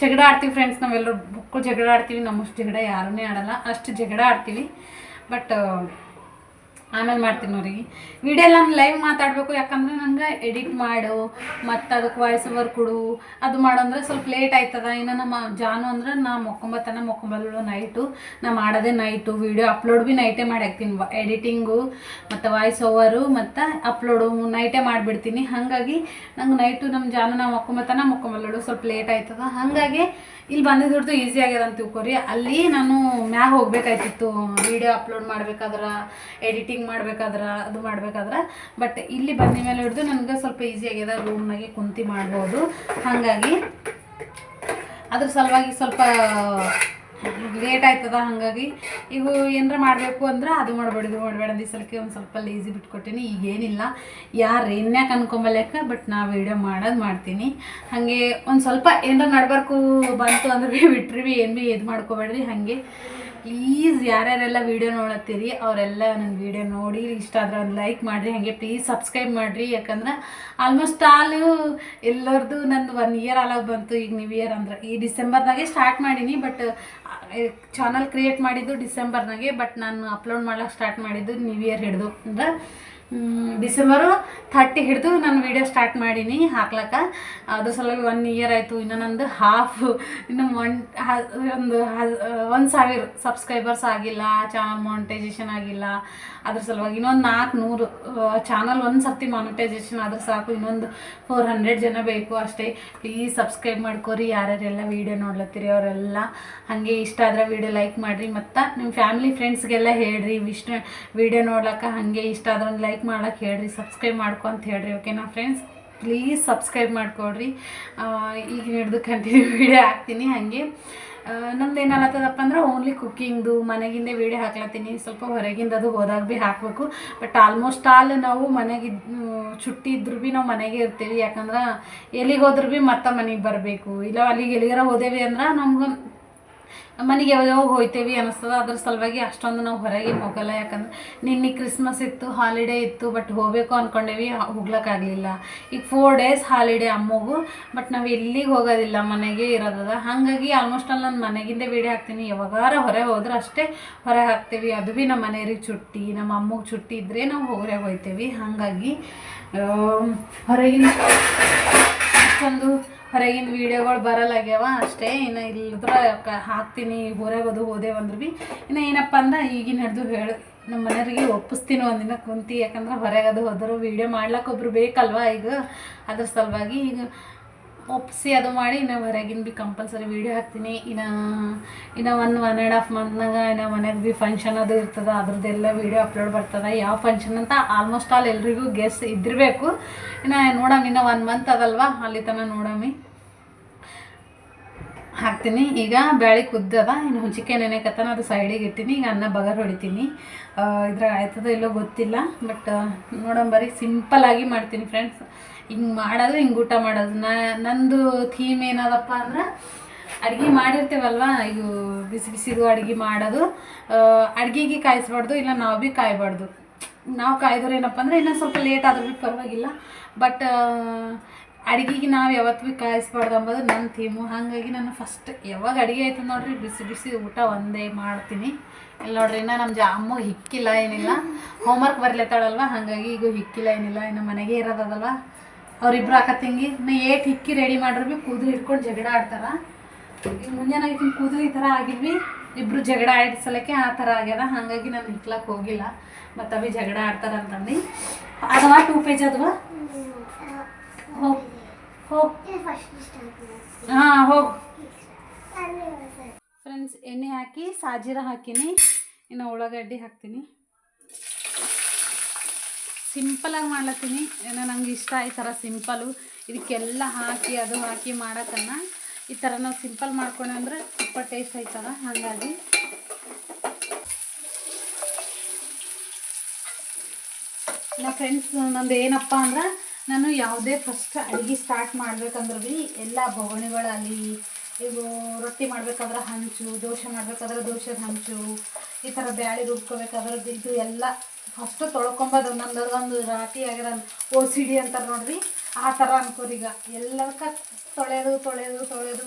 ಜಗಳ ಆಡ್ತೀವಿ ಫ್ರೆಂಡ್ಸ್ ನಾವೆಲ್ಲರೂ ಬುಕ್ಕು ಜಗಳ ಆಡ್ತೀವಿ, ನಮ್ಮಷ್ಟು ಜಗಳ ಯಾರನ್ನೇ ಆಡಲ್ಲ, ಅಷ್ಟು ಜಗಳ ಆಡ್ತೀವಿ. ಬಟ್ ಆಮೇಲೆ ಮಾಡ್ತೀನಿ ನೋಡಿ. ವಿಡಿಯೋ ನಾನು ಲೈವ್ ಮಾತಾಡಬೇಕು, ಯಾಕಂದ್ರೆ ನಂಗೆ ಎಡಿಟ್ ಮಾಡು, ಮತ್ತು ಅದಕ್ಕೆ ವಾಯ್ಸ್ ಓವರ್ ಕೊಡು, ಅದು ಮಾಡಂದ್ರೆ ಸ್ವಲ್ಪ ಲೇಟ್ ಆಯ್ತದ. ಇನ್ನು ನಮ್ಮ ಜಾನು ಅಂದ್ರೆ ನಾ ಮೊಕ್ಕೊಂಬತ್ತನ ಮೊಕ್ಕೊಂಬಲ್ಲು ನೈಟು ನಾ ಮಾಡೋದೇ ನೈಟು ವಿಡಿಯೋ ಅಪ್ಲೋಡ್ ಭೀ ನೈಟೇ ಮಾಡಿ ಹಾಕ್ತೀನಿ ಎಡಿಟಿಂಗು ಮತ್ತು ವಾಯ್ಸ್ ಓವರು ಮತ್ತು ಅಪ್ಲೋಡು ನೈಟೇ ಮಾಡಿಬಿಡ್ತೀನಿ. ಹಾಗಾಗಿ ನಂಗೆ ನೈಟು ನಮ್ಮ ಜಾನು ನಾ ಮೊಕ್ಕೊಂಬತ್ತನ ಮೊಕ್ಕೊಂಬಲ್ಲಡು ಸ್ವಲ್ಪ ಲೇಟ್ ಆಯ್ತದ. ಹಾಗಾಗಿ ಇಲ್ಲಿ ಬಂದಿದ್ದು ಹಿಡ್ದು ಈಸಿ ಆಗ್ಯದ ಅಂತ ತಿಳ್ಕೊರಿ. ಅಲ್ಲಿ ನಾನು ಮ್ಯಾಗ ಹೋಗ್ಬೇಕಾಯ್ತಿತ್ತು. ವಿಡಿಯೋ ಅಪ್ಲೋಡ್ ಮಾಡ್ಬೇಕಾದ್ರೆ ಎಡಿಟಿಂಗ್ ಮಾಡ್ಬೇಕಾದ್ರೆ, ಅದು ಮಾಡ್ಬೇಕಾದ್ರೆ. ಬಟ್ ಇಲ್ಲಿ ಬಂದ ಮೇಲೆ ಹಿಡಿದು ನನಗೆ ಸ್ವಲ್ಪ ಈಸಿ ಆಗ್ಯದ. ರೂಮ್ನಾಗೆ ಕುಂತಿ ಮಾಡ್ಬೋದು. ಹಾಗಾಗಿ ಅದ್ರ ಸಲುವಾಗಿ ಸ್ವಲ್ಪ ಲೇಟ್ ಆಯ್ತದ, ಹಾಗಾಗಿ ಈಗ ಏನಾರ ಮಾಡಬೇಕು ಅಂದ್ರೆ ಅದು ಮಾಡಬೇಡ, ಇದು ಮಾಡಬೇಡ ಅಂದ ಸಲಕ್ಕೆ ಒಂದು ಸ್ವಲ್ಪ ಲೇಜಿ ಬಿಟ್ಕೊಟ್ಟೀನಿ, ಈಗ ಏನಿಲ್ಲ. ಯಾರು ಏನ್ಯಾಕೆ ಅನ್ಕೊಂಬಲ್ಯಾಕ ಬಟ್ ನಾ ವೀಡಿಯೋ ಮಾಡೋದು ಮಾಡ್ತೀನಿ. ಹಾಗೆ ಒಂದು ಸ್ವಲ್ಪ ಏನಾರ ನಡ್ಬಾರ್ಕು ಬಂತು ಅಂದ್ರೆ ಭೀ ಬಿಟ್ರಿ ಭೀ ಏನು ಭೀ ಇದು ಮಾಡ್ಕೋಬೇಡ್ರಿ ಹಾಗೆ. ಪ್ಲೀಸ್ ಯಾರ್ಯಾರೆಲ್ಲ ವೀಡಿಯೋ ನೋಡತ್ತೀರಿ, ಅವರೆಲ್ಲ ನನ್ನ ವೀಡಿಯೋ ನೋಡಿ, ಇಷ್ಟ ಆದ್ರೆ ಒಂದು ಲೈಕ್ ಮಾಡಿರಿ, ಹಾಗೆ ಪ್ಲೀಸ್ ಸಬ್ಸ್ಕ್ರೈಬ್ ಮಾಡಿರಿ. ಯಾಕಂದ್ರೆ ಆಲ್ಮೋಸ್ಟ್ ಆಲು ಎಲ್ಲರದು ನಂದು ಒನ್ ಇಯರ್ ಆಲಾಗ ಬಂತು. ಈಗ ನ್ಯೂ ಇಯರ್ ಅಂದ್ರೆ ಈ ಡಿಸೆಂಬರ್ನಾಗೆ ಸ್ಟಾರ್ಟ್ ಮಾಡೀನಿ ಬಟ್ ಚಾನಲ್ ಕ್ರಿಯೇಟ್ ಮಾಡಿದ್ದು ಡಿಸೆಂಬರ್ನಾಗೆ ಬಟ್ ನಾನು ಅಪ್ಲೋಡ್ ಮಾಡ್ಲಿಕ್ಕೆ ಸ್ಟಾರ್ಟ್ ಮಾಡಿದ್ದು ನ್ಯೂ ಇಯರ್ ಹಿಡಿದು. ಅಂದ್ರೆ ಡಿಸೆಂಬರು ಥರ್ಟಿ ಹಿಡಿದು ನಾನು ವೀಡಿಯೋ ಸ್ಟಾರ್ಟ್ ಮಾಡೀನಿ, ಹಾಕ್ಲಕ್ಕ. ಅದ್ರ ಸಲುವಾಗಿ ಒನ್ ಇಯರ್ ಆಯಿತು, ಇನ್ನು ನಂದು ಹಾಫ್ ಇನ್ನು ಒನ್ ಒಂದು ಒಂದು ಸಾವಿರ ಸಬ್ಸ್ಕ್ರೈಬರ್ಸ್ ಆಗಿಲ್ಲ ಚಾನಲ್ ಮಾನಿಟೈಸೇಷನ್ ಆಗಿಲ್ಲ. ಅದ್ರ ಸಲುವಾಗಿ ಇನ್ನೊಂದು ನಾಲ್ಕು ನೂರು ಚಾನಲ್ ಒಂದು ಸರ್ತಿ ಮಾನಿಟೈಸೇಷನ್ ಆದ್ರೆ ಸಾಕು. ಇನ್ನೊಂದು ಫೋರ್ ಹಂಡ್ರೆಡ್ ಜನ ಬೇಕು ಅಷ್ಟೇ. ಪ್ಲೀಸ್ ಸಬ್ಸ್ಕ್ರೈಬ್ ಮಾಡ್ಕೋರಿ. ಯಾರ್ಯಾರೆಲ್ಲ ವೀಡಿಯೋ ನೋಡ್ಲತ್ತೀರಿ ಅವರೆಲ್ಲ ಹಾಗೆ ಇಷ್ಟ ಆದ್ರೆ ವೀಡಿಯೋ ಲೈಕ್ ಮಾಡಿರಿ. ಮತ್ತು ನಿಮ್ಮ ಫ್ಯಾಮಿಲಿ ಫ್ರೆಂಡ್ಸ್ಗೆಲ್ಲ ಹೇಳ್ರಿ. ವಿಷ್ಣು ವೀಡಿಯೋ ನೋಡ್ಲಕ್ಕ ಹಾಗೆ ಇಷ್ಟ ಆದ್ರೆ ಒಂದು ಲೈಕ್ ಮಾಡೋಕ್ಕೆ ಹೇಳ್ರಿ. ಸಬ್ಸ್ಕ್ರೈಬ್ ಮಾಡ್ಕೊ ಅಂತ ಹೇಳ್ರಿ ಓಕೆನಾ ಫ್ರೆಂಡ್ಸ್ ಪ್ಲೀಸ್ ಸಬ್ಸ್ಕ್ರೈಬ್ ಮಾಡ್ಕೊಡ್ರಿ ಈಗ ಹಿಡಿದು ಕಂಟಿನ್ಯೂ ವೀಡಿಯೋ ಹಾಕ್ತೀನಿ ಹಾಗೆ. ನಮ್ದು ಏನಾಗ್ತದಪ್ಪ ಅಂದ್ರೆ ಓನ್ಲಿ ಕುಕ್ಕಿಂಗ್ದು ಮನೆಗಿಂದೇ ವೀಡಿಯೋ ಹಾಕ್ಲತ್ತೀನಿ. ಸ್ವಲ್ಪ ಹೊರಗಿಂದ ಅದು ಹೋದಾಗ ಭೀ ಹಾಕಬೇಕು. ಬಟ್ ಆಲ್ಮೋಸ್ಟ್ ಆಲ್ ನಾವು ಮನೆಗೆ ಚುಟ್ಟಿ ಇದ್ರು ಭೀ ನಾವು ಮನೆಗೆ ಇರ್ತೀವಿ. ಯಾಕಂದ್ರೆ ಎಲ್ಲಿಗೆ ಹೋದ್ರು ಭೀ ಮತ್ತೆ ಮನೆಗೆ ಬರಬೇಕು. ಇಲ್ಲ ಅಲ್ಲಿಗೆ ಎಲ್ಲಿಗಾರ ಹೋದೇವಿ ಅಂದ್ರೆ ನಮ್ಗೆ ಮನೆಗೆ ಯಾವಾಗ ಹೋಯ್ತೇವಿ ಅನಿಸ್ತದೆ ಅದ್ರ ಸಲುವಾಗಿ ಅಷ್ಟೊಂದು ನಾವು ಹೊರಗೆ ಹೋಗಲ್ಲ. ಯಾಕಂದ್ರೆ ನಿನ್ನೆ ಕ್ರಿಸ್ಮಸ್ ಇತ್ತು ಹಾಲಿಡೇ ಇತ್ತು ಬಟ್ ಹೋಗಬೇಕು ಅಂದ್ಕೊಂಡೇವಿ ಹೋಗ್ಲಿಕ್ಕಾಗಲಿಲ್ಲ. ಈಗ ಫೋರ್ ಡೇಸ್ ಹಾಲಿಡೇ ಅಮ್ಮಗೂ ಬಟ್ ನಾವು ಎಲ್ಲಿಗೆ ಹೋಗೋದಿಲ್ಲ, ಮನೆಗೆ ಇರೋದದ. ಹಾಗಾಗಿ ಆಲ್ಮೋಸ್ಟ್ ಅಲ್ಲಿ ನಾನು ಮನೆಗಿಂದ ವೀಡಿಯೋ ಹಾಕ್ತೀನಿ. ಯಾವಾಗಾರ ಹೊರಗೆ ಹೋದ್ರೆ ಅಷ್ಟೇ ಹೊರಗೆ ಹಾಕ್ತೀವಿ. ಅದು ಭೀ ನಮ್ಮ ಮನೆಯವ್ರಿಗೆ ಚುಟ್ಟಿ, ನಮ್ಮ ಅಮ್ಮಗೆ ಚುಟ್ಟಿ ಇದ್ದರೆ ನಾವು ಹೊರಗೆ ಹೋಗ್ತೇವಿ ಹಾಗಾಗಿ ಹೊರಗಿನ ಅಷ್ಟೊಂದು ಹೊರಗಿನ ವೀಡಿಯೋಗಳು ಬರಲಾಗ್ಯಾವ ಅಷ್ಟೇ. ಇನ್ನು ಇಲ್ಲದ್ರ ಹಾಕ್ತೀನಿ ಹೊರಗೆ ಅದು ಹೋದೇವು ಅಂದ್ರೆ ಭೀ ಇನ್ನು ಏನಪ್ಪ ಅಂದ್ರೆ ಈಗಿನ ಹಿಡಿದು ಹೇಳು ನಮ್ಮ ಮನೆಯವ್ರಿಗೆ ಒಪ್ಪಿಸ್ತೀನಿ ಒಂದಿನ ಕುಂತಿ. ಯಾಕಂದ್ರೆ ಹೊರಗೆ ಅದು ಹೋದರು, ವೀಡಿಯೋ ಮಾಡ್ಲಿಕ್ಕೆ ಒಬ್ರು ಬೇಕಲ್ವಾ ಈಗ? ಅದ್ರ ಸಲುವಾಗಿ ಈಗ ಒಪ್ಪಿಸಿ ಅದು ಮಾಡಿ ಇನ್ನು ಹೊರಗಿನ ಭೀ ಕಂಪಲ್ಸರಿ ವೀಡಿಯೋ ಹಾಕ್ತೀನಿ. ಇನ್ನು ಇನ್ನು ಒನ್ ಒನ್ ಆ್ಯಂಡ್ ಹಾಫ್ ಮಂತ್ನಾಗ ಇನ್ನು ಮನೆಗೆ ಭೀ ಫಂಕ್ಷನ್ ಅದು ಇರ್ತದೆ, ಅದ್ರದ್ದೆಲ್ಲ ವೀಡಿಯೋ ಅಪ್ಲೋಡ್ ಬರ್ತದೆ. ಯಾವ ಫಂಕ್ಷನ್ ಅಂತ ಆಲ್ಮೋಸ್ಟ್ ಆಲ್ ಎಲ್ರಿಗೂ ಗೆಸ್ ಇದ್ದಿರಬೇಕು. ಇನ್ನು ನೋಡಮ್ಮಿ ಇನ್ನು ಒನ್ ಮಂತ್ ಅದಲ್ವಾ, ಅಲ್ಲಿ ತನಕ ನೋಡಮಿ. ಹಾಕ್ತೀನಿ. ಈಗ ಬ್ಯಾಳಿ ಕುದ್ದದ, ಇನ್ನು ಹುಂಚಿಕೆ ನೆನೆಕತ್ತಾನ ಅದು ಸೈಡಿಗೆ ಇಟ್ಟೀನಿ. ಈಗ ಅನ್ನ ಬಗರ್ ಹೊಡಿತೀನಿ. ಇದ್ರಾಗ ಆಯ್ತದೋ ಇಲ್ಲೋ ಗೊತ್ತಿಲ್ಲ ಬಟ್ ನೋಡಂಬರಿ ಸಿಂಪಲ್ಲಾಗಿ ಮಾಡ್ತೀನಿ ಫ್ರೆಂಡ್ಸ್ ಹಿಂಗೆ ಮಾಡೋದು ಹಿಂಗೆ ಊಟ ಮಾಡೋದು. ನಾ, ನಂದು ಥೀಮ್ ಏನದಪ್ಪ ಅಂದ್ರೆ, ಅಡುಗೆ ಮಾಡಿರ್ತೀವಲ್ವ, ಇದು ಬಿಸಿ ಬಿಸಿದು ಅಡುಗೆ ಮಾಡೋದು. ಅಡುಗೆಗೆ ಕಾಯಿಸ್ಬಾರ್ದು, ಇಲ್ಲ ನಾವು ಭೀ ಕಾಯಬಾರ್ದು. ನಾವು ಕಾಯ್ದ್ರೆ ಏನಪ್ಪ ಅಂದ್ರೆ ಇನ್ನೊಂದು ಸ್ವಲ್ಪ ಲೇಟ್ ಆದರೂ ಭೀ ಪರವಾಗಿಲ್ಲ ಬಟ್ ಅಡುಗೆಗೆ ನಾವು ಯಾವತ್ತೂ ಭೀ ಕಾಯಿಸ್ಬಾರ್ದು ಅಂಬೋದು ನನ್ನ ಥೀಮು ಹಾಗಾಗಿ ನಾನು ಫಸ್ಟ್ ಯಾವಾಗ ಅಡುಗೆ ಆಯ್ತು ನೋಡ್ರಿ ಬಿಸಿ ಬಿಸಿ ಊಟ ಒಂದೇ ಮಾಡ್ತೀನಿ. ಇಲ್ಲಿ ನೋಡ್ರಿ ಇನ್ನು ನಮ್ಮ ಅಮ್ಮ ಹಿಕ್ಕಿಲ್ಲ ಏನಿಲ್ಲ. ಹೋಮ್ವರ್ಕ್ ಬರ್ಲತ್ತಾಳಲ್ವ ಹಾಗಾಗಿ ಈಗ ಹಿಕ್ಕಿಲ್ಲ ಏನಿಲ್ಲ. ಇನ್ನು ಮನೆಗೆ ಇರೋದಲ್ವ ಅವ್ರಿಬ್ರು ತಂಗಿ ನಾ ಏಟ್ ಹಿಕ್ಕಿ ರೆಡಿ ಮಾಡ್ರಿ ಭೀ ಕೂದಲು ಹಿಡ್ಕೊಂಡು ಜಗಳ ಆಡ್ತಾರ. ಈಗ ಮುಂಜಾನೆ ಆಗಿನ ಕೂದಲು ಈ ಥರ ಆಗಿದ್ವಿ. ಇಬ್ಬರು ಜಗಳ ಆಡಿಸಲಕ್ಕೆ ಆ ಥರ ಆಗ್ಯದ. ಹಾಗಾಗಿ ನಾನು ಹಿಕ್ಲಕ್ಕೆ ಹೋಗಿಲ್ಲ. ಮತ್ತು ಅವಿ ಜಗಳ ಆಡ್ತಾರ ಅಂತಂದು ಅದವಾ ಟೂ ಪೇಜ್ ಅದವಾ? ಹೋಗ್ ಹಾಂ, ಹೋಗ್. ಫ್ರೆಂಡ್ಸ್ ಎಣ್ಣೆ ಹಾಕಿ, ಸಾಜೀರ ಹಾಕಿನಿ. ಇನ್ನು ಉಳ್ಳಾಗಡ್ಡಿ ಹಾಕ್ತೀನಿ. ಸಿಂಪಲಾಗಿ ಮಾಡ್ಲತ್ತೀನಿ. ಏನೋ ನಂಗೆ ಇಷ್ಟ ಈ ಥರ ಸಿಂಪಲು ಇದಕ್ಕೆಲ್ಲ ಹಾಕಿ, ಅದು ಹಾಕಿ ಮಾಡೋಕ್ಕನ್ನ ಈ ಥರ ನಾವು ಸಿಂಪಲ್ ಮಾಡ್ಕೊಂಡೆ ಅಂದ್ರೆ ತುಂಬ ಟೇಸ್ಟ್ ಆಯ್ತಲ್ಲ ಹಾಗಾಗಿ. ನಾ ಫ್ರೆಂಡ್ಸ್ ನಂದು ಏನಪ್ಪ ಅಂದ್ರೆ ನಾನು ಯಾವುದೇ ಫಸ್ಟ್ ಅಡುಗೆ ಸ್ಟಾರ್ಟ್ ಮಾಡ್ಬೇಕಂದ್ರೆ ಭೀ ಎಲ್ಲ ಬೊಗಣಿಗಳಲ್ಲಿ ಇವು ರೊಟ್ಟಿ ಮಾಡ್ಬೇಕಾದ್ರೆ ಹಂಚು, ದೋಸೆ ಮಾಡ್ಬೇಕಾದ್ರೆ ದೋಸೆದ ಹಂಚು, ಈ ಥರ ಬ್ಯಾಳಿ ರುಬ್ಕೋಬೇಕಾದ್ರೆ ಇದು ಎಲ್ಲ ಫಸ್ಟು ತೊಳ್ಕೊಂಬೋದು. ನಂದು ಒಂದು ರಾಟಿ ಆಗ್ಯಾರ ಓ ಸಿ ಡಿ ಅಂತಾರೆ ನೋಡ್ರಿ, ಆ ಥರ ಅನ್ಕೋರೀಗ ಎಲ್ಲದಕ್ಕ ತೊಳೆಯೋದು ತೊಳೆಯೋದು ತೊಳೆಯೋದು